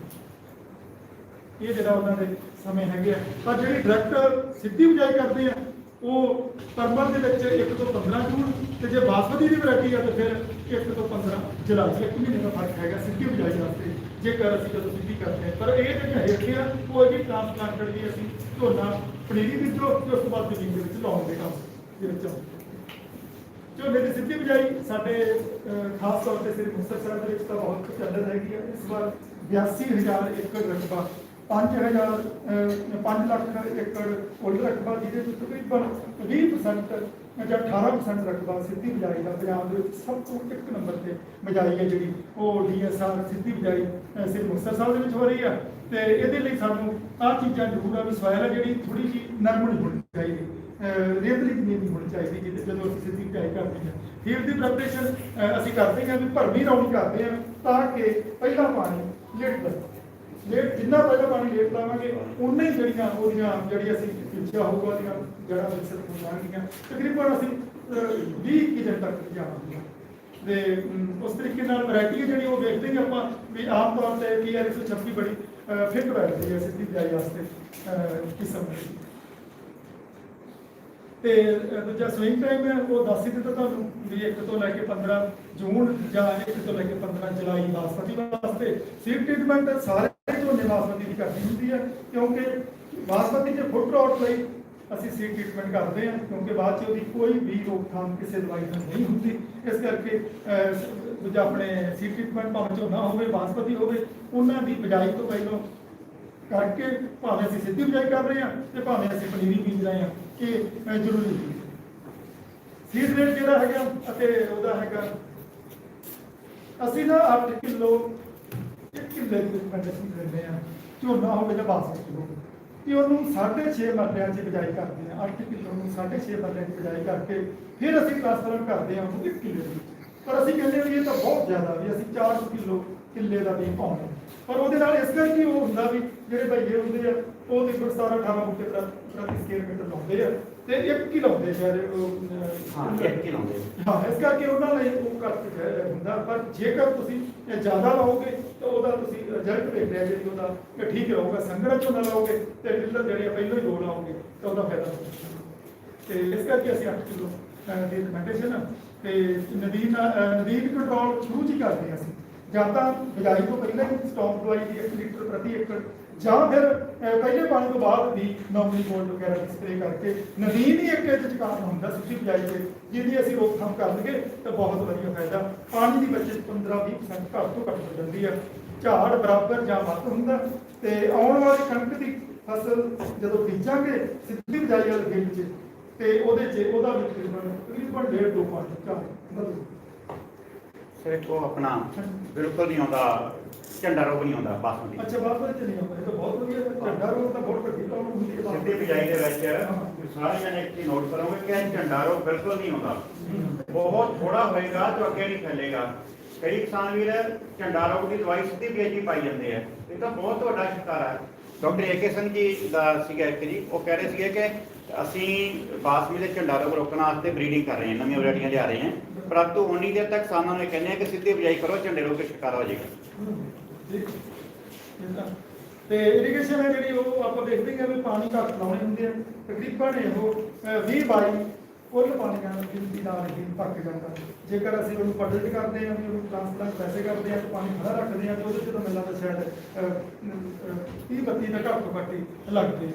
ਇਹ ਜਿਹੜਾ ਉਹਨਾਂ ਦੇ ਸਮੇਂ ਹੈਗੇ ਆ। ਪਰ ਜਿਹੜੀ ਡਾਇਰੈਕਟ ਸਿੱਧੀ ਬਿਜਾਈ ਕਰਦੇ ਆ ਉਹ ਤਰਮਲ ਦੇ ਵਿੱਚ 1 ਤੋਂ 15 ਜੂਨ ਤੇ ਜੇ ਬਾਸਮਤੀ ਦੀ ਵੈਰਾਈਟੀ ਆ ਤਾਂ ਫਿਰ 1 ਤੋਂ 15 ਜੁਲਾਈ ਇੱਕ ਮਹੀਨੇ ਦਾ ਫ਼ਰਕ ਹੈਗਾ ਸਿੱਧੀ ਬਿਜਾਈ ਵਾਸਤੇ। ਜੇਕਰ ਅਸੀਂ ਜਦੋਂ ਸਿੱਧੀ ਕਰਦੇ ਆ ਪਰ ਇਹ ਜਿਹੜੇ ਹੈਗੇ ਉਹ ਇਹ ਟ੍ਰਾਂਸਪਲਾਂਟਡ ਵੀ ਅਸੀਂ ਝੋਨਾ ਪਨੀਰੀ ਵਿੱਚੋਂ ਤੇ ਉਸ ਤੋਂ ਬਾਅਦ ਜ਼ਮੀਨ ਦੇ ਵਿੱਚ ਲਾਉਣ ਦੇ ਕੰਮ ਦੇ ਵਿੱਚ ਝੋਨੇ ਦੀ ਸਿੱਧੀ ਬਿਜਾਈ ਸਾਡੇ ਖਾਸ ਤੌਰ ਤੇ ਸ੍ਰੀ ਮੁਕਤਸਰ ਸਾਹਿਬ ਦੇ ਵਿੱਚ ਤਾਂ ਬਹੁਤ ਚੱਲ ਹੈਗੀ ਆ। ਇਸ ਵਾਰ 82000 ਏਕੜ ਰਕਬਾ 5000 5 ਲੱਖ ਏਕੜ ਕੁੱਲ ਰਕਬਾ ਜਿਹਦੇ ਵਿੱਚ ਤਕਰੀਬਨ 20% ਜਾਂ 18% ਰਕਬਾ ਸਿੱਧੀ ਬਿਜਾਈ ਦਾ ਪੰਜਾਬ ਦੇ ਵਿੱਚ ਸਭ ਤੋਂ ਇੱਕ ਨੰਬਰ ਤੇ ਬਿਜਾਈ ਹੈ ਜਿਹੜੀ ਉਹ ਡੀਐਸਆਰ ਸਿੱਧੀ ਬਿਜਾਈ ਅਹ, ਸ੍ਰੀ ਮੁਕਤਸਰ ਸਾਹਿਬ ਦੇ ਵਿੱਚ ਹੋ ਰਹੀ ਆ। ਤੇ ਇਹਦੇ ਲਈ ਸਾਨੂੰ ਆਹ ਚੀਜ਼ਾਂ ਜ਼ਰੂਰ ਆ ਵੀ ਸੋਇਲ ਹੈ ਜਿਹੜੀ ਥੋੜੀ ਜਿਹੀ ਨਰਮ ਹੋਣੀ ਚਾਹੀਦੀ ਅਹ ਰੇਤਲੀ ਜ਼ਮੀਨ ਹੋਣੀ ਚਾਹੀਦੀ ਜਿਹਦੇ ਜਦੋਂ ਅਸੀਂ ਸਿੱਧੀ ਬਿਜਾਈ ਕਰਦੇ ਹਾਂ। ਫੀਲਡ ਦੀ ਪ੍ਰੈਪਰੇਸ਼ਨ ਅਸੀਂ ਕਰਦੇ ਹਾਂ ਵੀ ਭਰਵੀਂ ਰੌਣੀ ਕਰਦੇ ਹਾਂ ਤਾਂ ਕਿ ਪਹਿਲਾ ਪਾਣੀ ਲਿਟ ਲੱਗੇ ਲੇਟ ਜਿੰਨਾ ਪਹਿਲਾਂ ਪਾਣੀ ਲੇਟ ਲਾਵਾਂਗੇ, ਉਨਾ ਹੀ ਜਿਹੜੀਆਂ ਉਹਦੀਆਂ ਜਿਹੜੀ ਅਸੀਂ ਪਿੱਛਾ ਹੋਊਗਾ ਉਹਦੀਆਂ ਜੜ੍ਹਾਂ ਵਿਕਸਿਤ ਹੋ ਜਾਣਗੀਆਂ ਤਕਰੀਬਨ ਅਸੀਂ 20 ਕੀ ਤੱਕ ਜਾਵਾਂਗੇ ਤੇ ਉਸ ਤਰੀਕੇ ਨਾਲ ਵੈਰਾਈਟੀ ਜਿਹੜੀ ਉਹ ਦੇਖਦੇ ਹਾਂ ਆਪਾਂ ਵੀ ਆਮ ਤੌਰ ਤੇ ਪੀਆਰ 126 ਬੜੀ ਫਿੱਟ ਬੈਠਦੀ ਹੈ ਸਿੱਧੀ ਬਿਜਾਈ ਵਾਸਤੇ ਕਿਸਮ ਦੀ। ਤੇ ਦੂਜਾ ਸਵਿੰਗ ਟਾਈਮ ਹੈ, ਉਹ ਦੱਸ ਹੀ ਦਿੱਤਾ ਤੁਹਾਨੂੰ ਵੀ 1 ਤੋਂ ਲੈ ਕੇ 15 ਜੂਨ ਜਾਂ 1 ਤੋਂ ਲੈ ਕੇ 15 ਜੁਲਾਈ ਬਾਸਮਤੀ ਵਾਸਤੇ। ਸੀਡ ਟ੍ਰੀਟਮੈਂਟ ਸਾਰੇ ਝੋਨੇ ਬਾਸਮਤੀ ਦੀ ਕਰਨੀ ਹੁੰਦੀ ਹੈ, ਕਿਉਂਕਿ ਬਾਸਮਤੀ ਦੇ ਫੁੱਟ ਰੋਟ ਲਈ ਅਸੀਂ ਸੀਡ ਟ੍ਰੀਟਮੈਂਟ ਕਰਦੇ ਹਾਂ, ਕਿਉਂਕਿ ਬਾਅਦ ਚ ਉਹਦੀ ਕੋਈ ਵੀ ਰੋਕਥਾਮ ਕਿਸੇ ਦਵਾਈ ਨਾਲ ਨਹੀਂ ਹੁੰਦੀ। ਇਸ ਕਰਕੇ ਦੂਜਾ ਆਪਣੇ ਸੀਡ ਟ੍ਰੀਟਮੈਂਟ ਭਾਵੇਂ ਝੋਨਾ ਹੋਵੇ, ਬਾਸਮਤੀ ਹੋਵੇ, ਉਹਨਾਂ ਦੀ ਬਿਜਾਈ ਤੋਂ ਪਹਿਲਾਂ ਕਰਕੇ ਭਾਵੇਂ ਅਸੀਂ ਸਿੱਧੀ ਬਿਜਾਈ ਕਰ ਰਹੇ ਹਾਂ ਤੇ ਭਾਵੇਂ ਅਸੀਂ ਪਨੀਰੀ ਬੀਜ ਰਹੇ ਹਾਂ, ਇਹ ਜ਼ਰੂਰੀ ਹੈ ਸੀਡ ਰੇਟ ਜਿਹੜਾ ਹੈਗਾ ਅਤੇ ਉਹਦਾ ਹੈਗਾ, ਅਸੀਂ ਨਾ 8 ਕਿਲੋ ਕਿੱਲੇ ਦੀ ਰਿਕਮੈਂਡੇਸ਼ਨ ਦਿੰਦੇ ਆ ਝੋਨਾ ਹੋਵੇ ਜਾਂ ਬਾਸਮਤੀ ਹੋਵੇ ਕਿ ਉਹਨੂੰ 6.5 ਮਰਲਿਆਂ 'ਚ ਬਿਜਾਈ ਕਰਦੇ ਆ 8 ਕਿਲੋ ਨੂੰ 6.5 ਮਰਲਿਆਂ 'ਚ ਬਿਜਾਈ ਕਰਕੇ ਫਿਰ ਅਸੀਂ ਟ੍ਰਾਂਸਫਰ ਕਰਦੇ ਆ ਉਹਨੂੰ 1 ਕਿੱਲੇ ਦੇ ਪਰ ਅਸੀਂ ਕਹਿੰਦੇ ਵੀ ਇਹ ਤਾਂ ਬਹੁਤ ਜ਼ਿਆਦਾ ਵੀ ਅਸੀਂ 400 ਕਿਲੋ ਕਿੱਲੇ ਦਾ ਬੀਜ ਪਾਉਂਦੇ ਪਰ ਉਹਦੇ ਨਾਲ ਇਸ ਕਰਕੇ ਉਹ ਹੁੰਦਾ ਵੀ ਜਿਹੜੇ ਭਈਏ ਹੁੰਦੇ ਆ ਉਹ ਦੀ 17 18 ਬੁੱਕੇ ਪ੍ਰਤੀ ਪ੍ਰਤੀ ਮੀਟਰ ਲਾਉਂਦੇ ਆ ਤੇ ਇੱਕ ਹੀ ਲਾਉਂਦੇ ਸ਼ਾਇਦ ਉਹ ਅਹ, ਹਾਂ ਇੱਕ ਹੀ ਲਾਉਂਦੇ ਹਾਂ ਇਸ ਕਰਕੇ ਉਹਨਾਂ ਲਈ ਉਹ ਘੱਟ ਹੈ ਹੁੰਦਾ ਪਰ ਜੇਕਰ ਤੁਸੀਂ ਇਹ ਜ਼ਿਆਦਾ ਲਾਓਗੇ ਤਾਂ ਉਹਦਾ ਤੁਸੀਂ ਰਿਜ਼ਲਟ ਲਿਆ ਜਿਹੜੀ ਉਹਦਾ ਕਿ ਠੀਕ ਰਹੂਗਾ ਸੰਗੜਾ ਝੋਨਾ ਲਾਓਗੇ ਤੇ ਡਿਲਰ ਜਿਹੜੇ ਆ ਪਹਿਲਾਂ ਹੀ ਦੋ ਲਾਓਗੇ ਤਾਂ ਉਹਦਾ ਫਾਇਦਾ ਹੋਊਗਾ ਤੇ ਇਸ ਕਰਕੇ ਅਸੀਂ 8 ਕਿਲੋ ਦੀ ਰਿਕਮੈਂਡੇਸ਼ਨ ਤੇ ਨਦੀਨ ਨਦੀਨ ਕੰਟਰੋਲ ਸ਼ੁਰੂ ਚ ਹੀ ਕਰਦੇ ਹਾਂ ਅਸੀਂ। ਜਾਂ ਤਾਂ ਬਿਜਾਈ ਤੋਂ ਪਹਿਲਾਂ ਹੀ ਸਟਾਕ ਦਵਾਈ ਦੀ 1 ਲੀਟਰ ਪ੍ਰਤੀ ਏਕੜ ਜਾਂ ਫਿਰ ਪਹਿਲੇ ਪਾਣੀ ਤੋਂ ਬਾਅਦ ਵੀ ਨੋਮਨੀ ਗੋਲਡ ਵਗੈਰਾ ਦੀ ਸਪਰੇਅ ਕਰਕੇ ਨਦੀਨ ਹੀ ਇੱਕ ਇਹਦੇ ਚ ਕਾਰਨ ਹੁੰਦਾ ਸੁੱਕੀ ਬਿਜਾਈ ਤੇ ਜਿਹਦੀ ਅਸੀਂ ਰੋਕਥਾਮ ਕਰ ਲਈਏ ਤਾਂ ਬਹੁਤ ਵਧੀਆ ਫਾਇਦਾ। ਪਾਣੀ ਦੀ ਬਚਤ 15-20% ਘੱਟ ਤੋਂ ਘੱਟ ਹੋ ਜਾਂਦੀ ਹੈ ਝਾੜ ਬਰਾਬਰ ਜਾਂ ਵੱਧ ਹੁੰਦਾ ਤੇ ਆਉਣ ਵਾਲੀ ਕਣਕ ਦੀ ਫਸਲ ਜਦੋਂ ਬੀਜਾਂਗੇ ਸਿੱਧੀ ਬਿਜਾਈ ਵਾਲੇ ਖੇਤ 'ਚ ਤੇ ਉਹਦੇ 'ਚ ਉਹਦਾ ਵੀ ਤਕਰੀਬਨ ਤਕਰੀਬਨ 1.5 2 ਕੁਆਂਟਲ ਝਾੜ ਸਿਰ ਉਹ ਆਪਣਾ ਬਿਲਕੁਲ ਨਹੀਂ ਆਉਂਦਾ। ਝੰਡਾ ਰੋਗ ਨਹੀਂ ਆਉਂਦਾ ਬਾਸਮਤੀ ਅੱਛਾ ਵਿੱਚ ਨਹੀਂ ਆਉਂਦਾ ਇਹ ਤਾਂ ਬਹੁਤ ਵਧੀਆ ਹੈ। ਝੰਡਾ ਰੋਗ ਤਾਂ ਬਹੁਤ ਵੱਡੀ ਪ੍ਰੋਬਲਮ ਹੁੰਦੀ ਹੈ ਸਿੱਧੀ ਬਿਜਾਈ ਦੇ ਵਿੱਚ ਸਾਰੇ ਜਣੇ ਇੱਕ ਨੋਟ ਕਰੋਗੇ ਕਿ ਝੰਡਾ ਰੋਗ ਬਿਲਕੁਲ ਨਹੀਂ ਆਉਂਦਾ। ਬਹੁਤ ਥੋੜਾ ਹੋਏਗਾ ਤਾਂ ਅੱਗੇ ਨਹੀਂ ਫੈਲੇਗਾ ਕਈ ਕਿਸਾਨ ਵੀਰ ਝੰਡਾ ਰੋਗ ਦੀ ਦਵਾਈ ਸਿੱਧੀ ਬੀਜੀ ਪਾਈ ਜਾਂਦੇ ਆ। ਇਹ ਤਾਂ ਬਹੁਤ ਵੱਡਾ ਸ਼ਿਕਾਰ ਹੈ ਡਾਕਟਰ ਏਕੇ ਸਿੰਘ ਜੀ ਦਾ ਸੀਗਾ ਇੱਕ ਜੀ ਉਹ ਕਹਿ ਰਹੇ ਸੀਗੇ ਕਿ ਅਸੀਂ ਬਾਸਮਤੀ ਦੇ ਝੰਡਾ ਰੋਗ ਰੋਕਣ ਵਾਸਤੇ ਬਰੀਡਿੰਗ ਕਰ ਰਹੇ ਹਾਂ ਨਵੀਆਂ ਵੈਰਾਈਟੀਆਂ ਲਿਆ ਰਹੇ ਹਾਂ। ਪਰੰਤੂ ਉਨੀ ਦੇਰ ਤੱਕ ਕਿਸਾਨਾਂ ਨੂੰ ਇਹ ਕਹਿੰਦੇ ਆ ਕਿ ਸਿੱਧੀ ਬਿਜਾਈ ਕਰੋ ਝੰਡੇ ਰੋਗ ਦਾ ਸ਼ਿਕਾਰ ਹੋ ਜਾਏਗਾ। ਠੀਕ। ਇਹ ਤਾਂ- ਤੇ ਇਰੀਗੇਸ਼ਨ ਹੈ ਜਿਹੜੀ ਉਹ ਆਪਾਂ ਦੇਖਦੇ ਹਾਂ ਵੀ ਪਾਣੀ ਘੱਟ ਲਾਉਣੇ ਹੁੰਦੇ ਆ। ਤਕਰੀਬਨ ਇਹੋ 20 22 ਕੁੱਲ ਪਾਣੀਆਂ ਦੀ ਗਿਣਤੀ ਨਾਲ ਹੀ ਪੱਕ ਜਾਂਦਾ। ਜੇਕਰ ਅਸੀਂ ਉਹਨੂੰ ਪਲਟ ਕਰਦੇ ਹਾਂ ਵੀ ਉਹਨੂੰ ਟ੍ਰਾਂਸਪਲਾਂਟ ਵੈਸੇ ਕਰਦੇ ਹਾਂ ਤੇ ਪਾਣੀ ਖੜਾ ਰੱਖਦੇ ਹਾਂ, ਤੇ ਉਹਦੇ ਚ ਤਾਂ ਮੈਨੂੰ ਲੱਗਦਾ ਸ਼ਾਇਦ 30 32 ਦਾ ਘੱਟ ਤੋਂ ਲੱਗਦੇ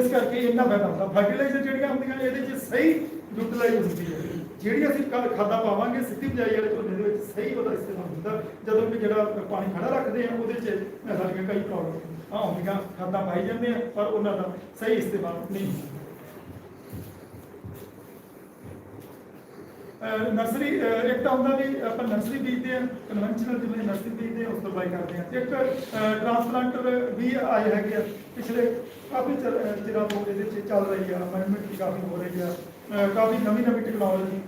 ਇਸ ਕਰਕੇ ਇੰਨਾ ਫਾਇਦਾ ਹੁੰਦਾ। ਫਰਟੀਲਾਈਜ਼ਰ ਜਿਹੜੀਆਂ ਹੁੰਦੀਆਂ ਇਹਦੇ ਚ ਸਹੀ ਯੂਟਿਲਾਈਜ਼ ਹੁੰਦੀ ਹੈ। ਜਿਹੜੀ ਅਸੀਂ ਕੱਲ ਖਾਦਾ ਪਾਵਾਂਗੇ, ਸਿੱਧੀ ਬਿਜਾਈ ਵਾਲੇ ਝੋਨੇ ਸਹੀ ਉਹਦਾ ਇਸਤੇਮਾਲ ਹੁੰਦਾ। ਜਦੋਂ ਵੀ ਜਿਹੜਾ ਪਾਣੀ ਖੜਾ ਰੱਖਦੇ ਆ ਉਹਦੇ 'ਚ ਸਾਡੀਆਂ ਕਈ ਪ੍ਰੋਬਲਮ ਆਉਂਦੀਆਂ ਖਾਦਾਂ ਪਾਈ ਜਾਂਦੇ ਆ, ਪਰ ਉਹਨਾਂ ਦਾ ਸਹੀ ਇਸਤੇਮਾਲ ਨਹੀਂ ਹੁੰਦਾ। ਨਰਸਰੀ ਇੱਕ ਤਾਂ ਹੁੰਦਾ ਵੀ ਆਪਾਂ ਨਰਸਰੀ ਬੀਜਦੇ ਆ ਕਨਵੈਨਸ਼ਨਲ ਜਿਵੇਂ ਨਰਸਰੀ ਬੀਜਦੇ ਆ ਉਸ ਤੋਂ ਬਾਈ ਕਰਦੇ ਆ ਇੱਕ ਟ੍ਰਾਂਸਪਲਾਂਟਰ ਵੀ ਆਏ ਹੈਗੇ ਆ, ਪਿਛਲੇ ਕਾਫੀ ਚਿਰ- ਅਹ ਤੋਂ ਇਹਦੇ ਚ ਚੱਲ ਰਹੀ ਆ ਅਮੈਂਡਮੈਂਟ ਕਾਫੀ ਹੋ ਰਹੀ ਆ ਕਾਫੀ ਨਵੀਂ ਨਵੀਂ ਟੈਕਨੋਲੋਜੀ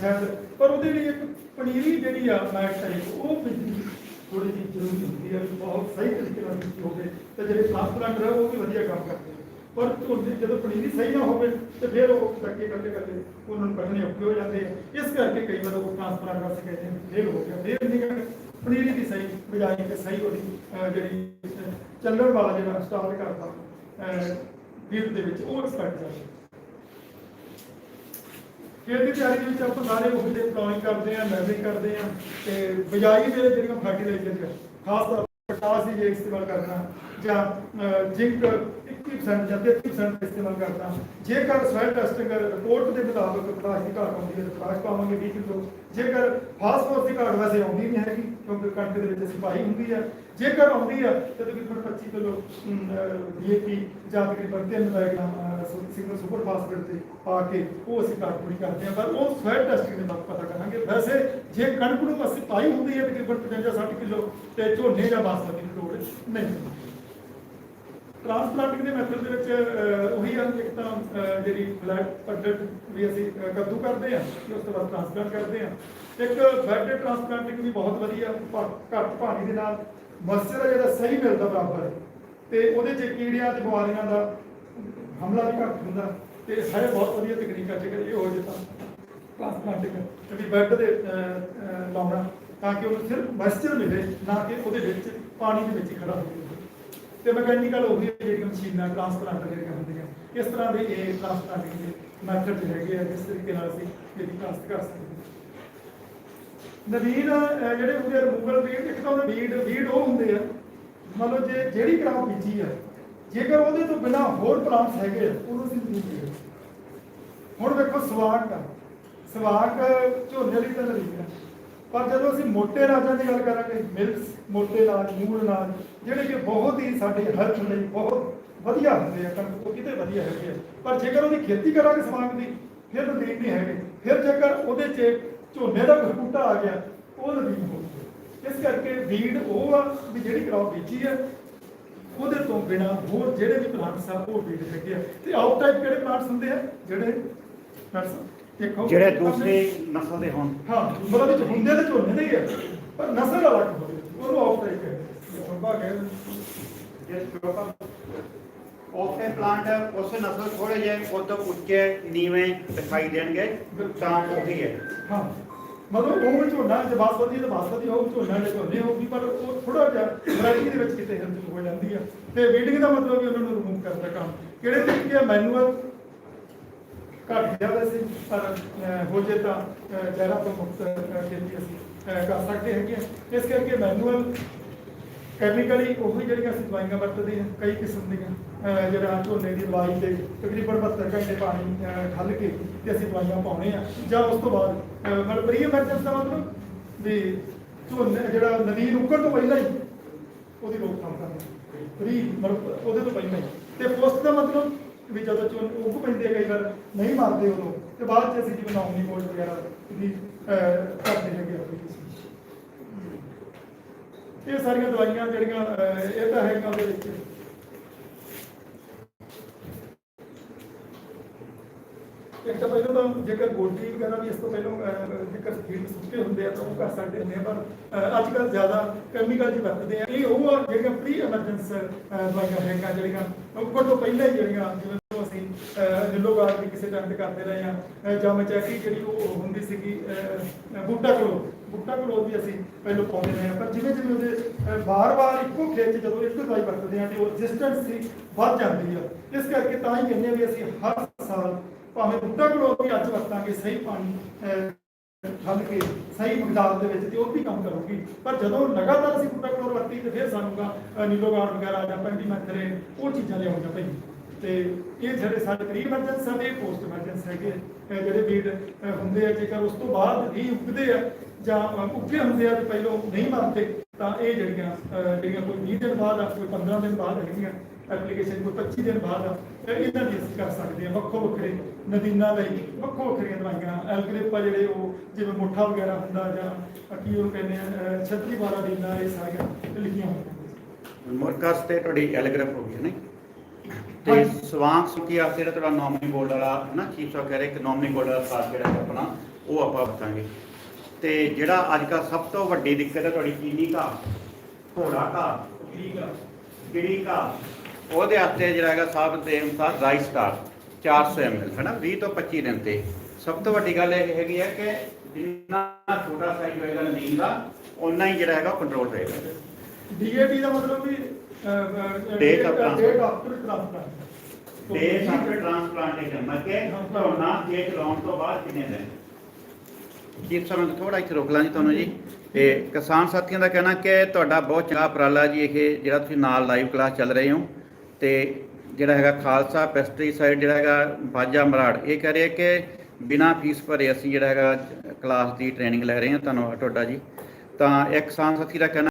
ਸ਼ਾਇਦ ਪਰ ਉਹਦੇ ਲਈ ਇੱਕ ਪਨੀਰੀ ਜਿਹੜੀ ਆ ਮੈਟ ਟਾਈਪ ਉਹ ਬੀਜਣੀ ਥੋੜੀ ਜਿਹੀ ਜ਼ਰੂਰੀ ਹੁੰਦੀ ਆ, ਬਹੁਤ ਸਹੀ ਤਰੀਕੇ ਨਾਲ ਬੀਜੀ ਹੋਵੇ, ਤੇ ਜਿਹੜੇ ਟ੍ਰਾਂਸਪਲਾਂਟਰ ਆ, ਉਹ ਵੀ ਵਧੀਆ ਕੰਮ ਕਰਦੇ ਆ। ਪਰ ਝੋਨੇ ਜਦੋਂ ਪਨੀਰੀ ਸਹੀ ਨਾ ਹੋਵੇ, ਤੇ ਫਿਰ ਉਹ ਧੱਕੇ ਕਰਦੇ ਕਰਦੇ ਉਹਨਾਂ ਨੂੰ ਕੱਢਣੇ ਔਖੇ ਹੋ ਜਾਂਦੇ ਆ। ਇਸ ਕਰਕੇ ਕਈ ਵਾਰ ਉਹ ਟ੍ਰਾਂਸਪਲਾਂਟ ਵਾਸਤੇ ਕਹਿੰਦੇ ਨੇ ਫੇਲ ਹੋ ਗਿਆ। ਫੇਰ ਨਹੀਂ ਕਹਿੰਦੇ ਪਨੀਰੀ ਦੀ ਸਹੀ, ਬਜਾਈ ਤੇ ਸਹੀ ਉਹਦੀ ਜਿਹੜੀ ਚੱਲਣ ਵਾਲਾ ਜਿਹੜਾ ਸਟਾਰਟ ਕਰਦਾ। ਫੀਲਡ ਦੇ ਵਿੱਚ, ਉਹ ਐਕਸਪੈਕਟ ਕਰਦੇ ਖੇਤ ਦੀ ਤਿਆਰੀ ਦੇ ਵਿੱਚ ਆਪਾਂ ਸਾਰੇ ਉਹ ਦੇ ਡਿਪਲੋਇੰਗ ਕਰਦੇ ਆ ਮੈਬਰਿੰਗ ਕਰਦੇ ਆ ਤੇ ਬਜਾਈ ਦੇ ਜਿਹੜੀਆਂ ਫਰਟੀਲਾਈਜ਼ਰ ਖਾਸ ਤੌਰ ਪੋਟਾਸ ਦੀ ਜੇ ਇਸਤੇਮਾਲ ਕਰਨਾ ਜਾਂ ਜ਼ਿੰਕ 21% ਜਾਂ 33% ਦਾ ਇਸਤੇਮਾਲ ਕਰਨਾ ਜੇਕਰ ਸੋਇਲ ਟੈਸਟਿੰਗ ਰਿਪੋਰਟ ਦੇ ਮੁਤਾਬਕ ਪੋਟਾਸ਼ ਦੀ ਘਾਟ ਆਉਂਦੀ ਹੈ ਪੋਟਾਸ਼ ਪਾਵਾਂਗੇ 20 ਕਿਲੋ। ਜੇਕਰ ਫਾਸਫੋਰਸ ਦੀ ਘਾਟ ਵੈਸੇ ਆਉਂਦੀ ਨਹੀਂ ਹੈਗੀ, ਕਿਉਂਕਿ ਕਣਕ ਦੇ ਵਿੱਚ ਅਸੀਂ ਹੁੰਦੀ ਹੈ। ਜੇਕਰ ਆਉਂਦੀ ਹੈ, ਤਾਂ ਤਕਰੀਬਨ 25 ਕਿਲੋ ਡੀਏਪੀ ਜਾਂ ਤਕਰੀਬਨ 3 ਬੈਗਾਂ ਸਿੰਗਲ ਸੁਪਰ ਫਾਸਫੇਟ ਤੇ ਪਾ ਕੇ ਉਹ ਅਸੀਂ ਘਾਟ ਪੂਰੀ ਕਰਦੇ ਹਾਂ। ਪਰ ਉਹ ਸੋਇਲ ਟੈਸਟਿੰਗ ਦੇ ਨਾਲ ਪਤਾ ਕਰਾਂਗੇ। ਵੈਸੇ ਜੇ ਕਣਕ ਨੂੰ ਅਸੀਂ ਪਾਈ ਹੁੰਦੀ ਹੈ, ਤਕਰੀਬਨ 55 60 ਕਿਲੋ, ਤੇ ਝੋਨੇ ਜਾਂ ਬਾਸਮਤੀ ਦੀ ਲੋੜ ਨਹੀਂ ਹੁੰਦੀ। ਟ੍ਰਾਂਸਪਲਾਂਟਿੰਗ ਦੇ ਮੈਥਡ ਦੇ ਵਿੱਚ ਉਹੀ ਆ, ਇੱਕ ਤਾਂ ਜਿਹੜੀ ਫਲੈਟ ਪੱਡਟ ਵੀ ਅਸੀਂ ਕੱਦੂ ਕਰਦੇ ਆ, ਤੇ ਉਸ ਤੋਂ ਬਾਅਦ ਟ੍ਰਾਂਸਪਲਾਂਟ ਕਰਦੇ ਆ। ਇੱਕ ਬੈਡ ਟ੍ਰਾਂਸਪਲਾਂਟਿੰਗ ਵੀ ਬਹੁਤ ਵਧੀਆ ਘੱਟ ਪਾਣੀ ਦੇ ਨਾਲ ਮਸਚਰ ਜਿਹੜਾ ਸਹੀ ਮਿਲਦਾ ਬਰਾਬਰ। ਹੈ ਤੇ ਉਹਦੇ ਚ ਕੀੜਿਆਂ ਤੇ ਬਿਮਾਰੀਆਂ ਦਾ ਹਮਲਾ ਵੀ ਘੱਟ ਹੁੰਦਾ, ਤੇ ਸਾਰੇ ਬਹੁਤ ਵਧੀਆ ਤਕਨੀਕ ਆ, ਜੇਕਰ ਇਹ ਹੋ ਜੇ ਤਾਂ ਟ੍ਰਾਂਸਪਲਾਂਟਿੰਗ ਵੀ ਬੈੱਡ ਦੇ ਲਾਉਣਾ, ਤਾਂ ਕਿ ਉਹਨੂੰ ਸਿਰਫ ਮਸਚਰ ਮਿਲੇ, ਨਾ ਕਿ ਉਹਦੇ ਵਿੱਚ ਪਾਣੀ ਦੇ ਵਿੱਚ ਹੀ ਖੜਾ ਹੋਵੇ। ਤੇ ਮੈਕੈਨੀਕਲ ਉਹ ਵੀ ਜਿਹੜੀਆਂ ਮਸ਼ੀਨਾਂ ਟ੍ਰਾਂਸਪਲਾਂਟਰ ਜਿਹੜੀਆਂ ਹੁੰਦੀਆਂ ਇਸ ਤਰ੍ਹਾਂ ਦੇ ਇਹ ਟ੍ਰਾਂਸਪਲਾਂਟਿੰਗ ਦੇ ਮੈਥਡ ਹੈਗੇ ਆ, ਜਿਸ ਤਰੀਕੇ ਨਾਲ ਅਸੀਂ ਇਹਦੀ ਕਾਸਟ ਕਰ ਸਕਦੇ ਨਵੀਨ ਜਿਹੜੇ ਹੁੰਦੇ ਰਿਮੂਵਲ ਬੀਡ ਇੱਕ ਤਾਂ ਉਹਦੇ ਬੀਡ ਬੀਡ ਉਹ ਹੁੰਦੇ ਆ, ਮੰਨ ਜੇ ਜਿਹੜੀ ਕਰਾਪ ਬੀਜੀ ਆ, ਜੇਕਰ ਉਹਦੇ ਤੋਂ ਬਿਨਾ ਹੋਰ ਪਲਾਂਟਸ ਹੈਗੇ ਆ, ਉਹਨੂੰ ਅਸੀਂ ਨਹੀਂ ਬੀਜਦੇ ਹੁਣ ਵੇਖੋ ਸਵਾਗ ਦਾ ਸਵਾਗ ਝੋਨੇ ਲਈ ਤਾਂ ਨਵੀਨ ਪਰ ਜਦੋਂ ਅਸੀਂ ਮੋٹے ਰਾਜਾਂ ਦੀ ਗੱਲ ਕਰਾਂਗੇ ਮਿਲਸ ਮੋٹے ਨਾਲ ਮੂਲ ਨਾਲ ਜਿਹੜੇ ਕਿ ਬਹੁਤ ਹੀ ਸਾਡੇ ਹਰਥ ਲਈ ਬਹੁਤ ਵਧੀਆ ਹੁੰਦੇ ਆ, ਕਣਕ ਉਹ ਕਿਤੇ ਵਧੀਆ ਹੈਗੇ ਆ। ਪਰ ਜੇਕਰ ਉਹਦੀ ਖੇਤੀ ਕਰਾਂਗੇ ਸਮਾਨ ਦੀ, ਫਿਰ ਨਦੀਨ ਨਹੀਂ ਹੈਗੇ। ਫਿਰ ਜੇਕਰ ਉਹਦੇ 'ਚ ਝੋਨੇ ਦਾ ਬੂਟਾ ਆ ਗਿਆ ਉਹ ਨਦੀਨ ਹੋ ਗਿਆ। ਇਸ ਕਰਕੇ ਵੀਡ ਉਹ ਆ ਵੀ ਜਿਹੜੀ ਕਰਾਪ ਬੀਜੀ ਹੈ ਉਹਦੇ ਤੋਂ ਬਿਨਾ ਹੋਰ ਜਿਹੜੇ ਵੀ ਪਲਾਂਟਸ ਆ, ਉਹ ਵੀਡ ਹੈਗੇ ਆ। ਤੇ ਆਊਟ ਟਾਈਪ ਕਿਹੜੇ ਪਲਾਂਟਸ ਹੁੰਦੇ ਆ? ਜਿਹੜੇ ਨਟਸ ਦੇਖੋ ਜਿਹੜੇ ਦੂਸਰੀ ਨਸਲ ਦੇ ਹੋਣ। ਹਾਂ ਮਤਲਬ ਵਿੱਚ ਹੁੰਦੇ ਤੇ ਝੋਨੇ ਦੇ ਹੀ ਆ ਪਰ ਨਸਲ ਅਲੱਗ ਹੋਵੇ ਉਹਨੂੰ ਆਊਟ ਟਾਈਪ ਕਹਿੰਦੇ ਆ ਭਾਗੇ ਜਿਸ ਪ੍ਰੋਪਰ ਉਸੇ ਪਲਾਂਟ ਉਸੇ ਨਸਲ ਥੋੜੇ ਜਿਹੇ ਉਦੋਂ ਉੱਚੇ ਨੀਵੇਂ ਦਿਖਾਈ ਦੇਣਗੇ ਤਾਂ ਉਹੀ ਹੈ। ਹਾਂ ਮਤਲਬ ਉਹ ਝੋਨਾ ਜੇ ਬਾਸਮਤੀ ਤੇ ਬਾਸਮਤੀ ਹੋਊ ਝੋਨਾ ਜੇ ਝੋਨੇ ਹੋਊਗੀ ਪਰ ਉਹ ਥੋੜਾ ਜਿਹਾ ਵੈਰਾਈਟੀ ਦੇ ਵਿੱਚ ਕਿਤੇ ਹਿਲਜੁਲ ਹੋ ਜਾਂਦੀ ਆ। ਤੇ ਵੀਡਿੰਗ ਦਾ ਮਤਲਬ ਵੀ ਉਹਨਾਂ ਨੂੰ ਰਿਮੂਵ ਕਰਦਾ ਕੰਮ। ਕਿਹੜੇ ਤਰੀਕੇ ਆ? ਮੈਨੂਅਲ ਘੱਟ ਜ਼ਿਆਦਾ ਸੀ ਪਰ ਹੋ ਜੇ ਤਾਂ ਅਹ, ਜ਼ਹਿਰਾਂ ਤੋਂ ਮੁਕਤ ਖੇਤੀ ਅਸੀਂ ਕਰ ਸਕਦੇ ਹੈਗੇ ਹਾਂ। ਇਸ ਕਰਕੇ ਮੈਨੂਅਲ ਕੈਮੀਕਲੀ ਉਹ ਜਿਹੜੀਆਂ ਅਸੀਂ ਦਵਾਈਆਂ ਵਰਤਦੇ ਹਾਂ ਕਈ ਕਿਸਮ ਦੀਆਂ ਜਿਹੜਾ ਝੋਨੇ ਦੀ ਦਵਾਈ ਤੇ ਤਕਰੀਬਨ 72 ਘੰਟੇ ਪਾਣੀ ਠੱਲ ਕੇ ਤੇ ਅਸੀਂ ਦਵਾਈਆਂ ਪਾਉਣੇ ਆ ਜਾਂ ਉਸ ਤੋਂ ਬਾਅਦ ਮਤਲਬ ਪ੍ਰੀ ਐਮਰਜੈਂਸ ਦਾ ਮਤਲਬ ਵੀ ਝੋਨੇ ਜਿਹੜਾ ਨਵੀਨ ਉੱਕਣ ਤੋਂ ਪਹਿਲਾਂ ਹੀ ਉਹਦੀ ਰੋਕਥਾਮ ਕਰਨੀ। ਪ੍ਰੀ ਮਤਲਬ ਉਹਦੇ ਤੋਂ ਪਹਿਲਾਂ ਹੀ। ਤੇ ਪੋਸਟ ਦਾ ਮਤਲਬ ਵੀ ਜਦੋਂ ਚੋਂ ਉੱਗ ਪੈਂਦੇ ਕਈ ਵਾਰ, ਨਹੀਂ ਮਰਦੇ ਉਦੋਂ ਤੇ ਬਾਅਦ ਚ ਅਸੀਂ ਜਿਵੇਂ ਨਾਮਨੀ ਕੋਡ ਵਗੈਰਾ ਦੀ ਕਰਦੇ ਹੈਗੇ application। ਇਹ ਸਾਰੀਆਂ ਦਵਾਈਆਂ ਜਿਹੜੀਆਂ ਇਹ ਤਾਂ ਹੈਗਾ ਉਹਦੇ ਵਿੱਚ ਇੱਕ ਤਾਂ ਪਹਿਲਾਂ ਤਾਂ ਜੇਕਰ ਗੋਡੀ ਵਗੈਰਾ ਵੀ ਇਸ ਤੋਂ ਪਹਿਲਾਂ ਜੇਕਰ ਫੀਡ ਸੁੱਕੇ ਹੁੰਦੇ ਆ ਤਾਂ ਉਹ ਕਰ ਸਕਦੇ ਹੁੰਦੇ ਆ ਪਰ ਅੱਜ ਕੱਲ੍ਹ ਜ਼ਿਆਦਾ ਕੈਮੀਕਲ ਜੀ ਵਰਤਦੇ ਆ। ਇਹ ਉਹ ਆ ਜਿਹੜੀਆਂ ਪ੍ਰੀ ਐਮਰਜੈਂਸ ਦਵਾਈਆਂ ਹੈਗੀਆਂ, ਜਿਹੜੀਆਂ ਉੱਪਰ ਤੋਂ ਪਹਿਲਾਂ ਹੀ ਜਿਹੜੀਆਂ ਜਿਵੇਂ ਅਸੀਂ ਨਿਲੋਗਾਰ ਦੀ ਕਿਸੇ ਟਾਈਮ ਤੇ ਕਰਦੇ ਰਹੇ ਆ ਜਾਂ ਮਚੈਕੀ ਜਿਹੜੀ ਉਹ ਹੁੰਦੀ ਸੀਗੀ ਬੂਟਾ ਕੋਲ ਬੂਟਾ ਕੋਲ ਵੀ ਅਸੀਂ ਪਹਿਲਾਂ ਪਾਉਂਦੇ ਰਹੇ ਆ। ਪਰ ਜਿਵੇਂ ਜਿਵੇਂ ਉਹਦੇ ਬਾਰ-ਬਾਰ ਇੱਕੋ ਖੇਤ 'ਚ ਜਦੋਂ ਇੱਕ ਦਵਾਈ ਵਰਤਦੇ ਆ ਤੇ ਉਹ ਰੈਜ਼ਿਸਟੈਂਸ ਸੀ ਵੱਧ ਜਾਂਦੀ ਆ। ਇਸ ਕਰਕੇ ਤਾਂ ਹੀ ਕਹਿੰਦੇ ਆ ਵੀ ਅਸੀਂ ਹਰ ਭਾਵੇਂ ਬੂਟਾ ਕੋਲ ਵੀ ਅੱਜ ਵਰਤਾਂਗੇ ਸਹੀ ਪਾਣੀ ਅਹ, ਠੱਲ ਕੇ ਸਹੀ ਮਿਕਦਾਰ ਦੇ ਵਿੱਚ ਤੇ ਉਹ ਵੀ ਕੰਮ ਕਰੂਗੀ। ਪਰ ਜਦੋਂ ਲਗਾਤਾਰ ਅਸੀਂ ਬੂਟਾ ਕੋਲ ਵਰਤੀ ਤੇ ਫਿਰ ਸਾਨੂੰ ਨੀਲੋਗਾਰ ਵਗੈਰਾ ਜਾਂ ਪੈਂਡੀਮੈਥਰਿਨ ਉਹ ਚੀਜ਼ਾਂ ਲਿਆਉਣੀਆਂ ਪਈ ਤੇ ਇਹ ਜਿਹੜੇ ਸਾਡੇ ਪ੍ਰੀ ਐਮਰਜੈਂਸ ਆ ਪੋਸਟ ਐਮਰਜੈਂਸ ਹੈਗੇ ਜਿਹੜੇ ਬੀਡ ਹੁੰਦੇ ਆ ਜੇਕਰ ਉਸ ਤੋਂ ਬਾਅਦ ਹੀ ਉੱਗਦੇ ਆ ਜਾਂ ਉੱਗੇ ਹੁੰਦੇ ਆ ਤੇ ਪਹਿਲਾਂ ਨਹੀਂ ਮਰਦੇ ਤਾਂ ਇਹ ਜਿਹੜੀਆਂ ਜਿਹੜੀਆਂ ਕੋਈ 20 ਦਿਨ ਬਾਅਦ ਆ ਕੋਈ 15 ਦਿਨ ਬਾਅਦ ਹੈਗੀਆਂ ਐਪਲੀਕੇਸ਼ਨ ਕੋਈ 25 ਦਿਨ ਬਾਅਦ ਇਹਨਾਂ ਦੀ ਅਸੀਂ ਕਰ ਸਕਦੇ ਆ ਵੱਖੋ ਵੱਖਰੇ ਨਦੀਨਾਂ ਲਈ ਵੱਖੋ ਵੱਖਰੀਆਂ ਦਵਾਈਆਂ ਐਲਗ੍ਰਿਪ ਜਿਹੜੇ ਉਹ ਜਿਵੇਂ ਮੁੱਠਾ ਵਗੈਰਾ ਹੁੰਦਾ ਜਾਂ ਕੀ ਉਹ ਕਹਿੰਦੇ ਆ ਅਹ, ਛੱਤਰੀ ਵਾਲਾ ਦੀਆਂ ਇਹ ਸਾਰੀਆਂ ਲਿਖੀਆਂ ਹੁੰਦੀਆਂ ਮੁਰਕਸ ਤੇ ਤੁਹਾਡੀ ਐਲਗ੍ਰਾਫ ਹੋ ਗਈ ਹੈ ਨਹੀਂ? ਤੇ ਸਵਾਂਗ ਸੁਕੀ ਆਸਤੇ ਜਿਹੜਾ ਤੁਹਾਡਾ ਨੋਮਨੀ ਬੋਰਡ ਵਾਲਾ ਹੈ ਨਾ ਚੀਫ ਸਾਹਿਬ ਕਹਿ ਰਹੇ ਕਿ ਨੋਮਨੀ ਬੋਰਡ ਵਾਲਾ ਸਾਥ ਜਿਹੜਾ ਹੈ ਆਪਣਾ ਉਹ ਆਪਾਂ ਵਰਤਾਂਗੇ। ਤੇ ਜਿਹੜਾ ਅੱਜ ਕੱਲ੍ਹ ਸਭ ਤੋਂ ਵੱਡੀ ਦਿੱਕਤ ਹੈ ਤੁਹਾਡੀ ਚੀਨੀ ਘਾ ਘੋੜਾ ਘਾ ਗਿੜੀ ਘਾ ਉਹਦੇ ਵਾਸਤੇ ਜਿਹੜਾ ਹੈਗਾ ਸਾਹਿਬ ਦੇ ਅਨੁਸਾਰ ਰਾਈਸ ਸਟਾਰ 400 ml ਹੈ ਨਾ 20 ਤੋਂ 25 ਦਿਨ ਤੇ। ਸਭ ਤੋਂ ਵੱਡੀ ਗੱਲ ਇਹ ਹੈਗੀ ਹੈ ਕਿ ਜਿੰਨਾ ਛੋਟਾ ਸਾਈਜ਼ ਹੋਏਗਾ ਨਦੀਨ ਦਾ ਉਨਾ ਹੀ ਜਿਹੜਾ ਹੈਗਾ ਕੰਟਰੋਲ ਹੋਏਗਾ। ਡੀਏਟੀ ਦਾ ਮਤਲਬ ਵੀ. ਡੇਟ ਆਫਟਰ ਟ੍ਰਾਂਸਪਲਾਂਟ ਤੇ ਸਾਡੇ ਟ੍ਰਾਂਸਪਲਾਂਟੇਸ਼ਨ ਮੱਕੇ ਝੋਨਾ ਜੇ ਚਲਾਉਣ ਤੋਂ ਬਾਅਦ ਕਿੰਨੇ ਦਿਨ? ਜੀ ਸਮੇਂ ਥੋੜਾ ਇੱਥੇ ਰੋਕ ਲਾਂ ਜੀ ਤੁਹਾਨੂੰ ਜੀ। ਤੇ ਕਿਸਾਨ ਸਾਥੀਆਂ ਦਾ ਕਹਿਣਾ ਕਿ ਤੁਹਾਡਾ ਬਹੁਤ ਚੰਗਾ ਉਪਰਾਲਾ ਜੀ ਇਹ ਜਿਹੜਾ ਤੁਸੀਂ ਨਾਲ ਲਾਈਵ ਕਲਾਸ ਚੱਲ ਰਹੇ ਹੋ। ਤੇ ਜਿਹੜਾ ਹੈਗਾ ਖਾਲਸਾ ਪੈਸਟੀਸਾਈਡ ਜਿਹੜਾ ਹੈਗਾ ਬਾਜਾ ਮਰਾੜ। ਇਹ ਕਹਿ ਰਿਹਾ ਕਿ ਬਿਨਾ ਫੀਸ ਭਰੇ ਅਸੀਂ ਜਿਹੜਾ ਹੈਗਾ ਕਲਾਸ ਦੀ ਟ੍ਰੇਨਿੰਗ ਲੈ ਰਹੇ ਹਾਂ। ਧੰਨਵਾਦ ਤੁਹਾਡਾ ਜੀ। ਤਾਂ ਇੱਕ ਕਿਸਾਨ ਸਾਥੀ ਦਾ ਕਹਿਣਾ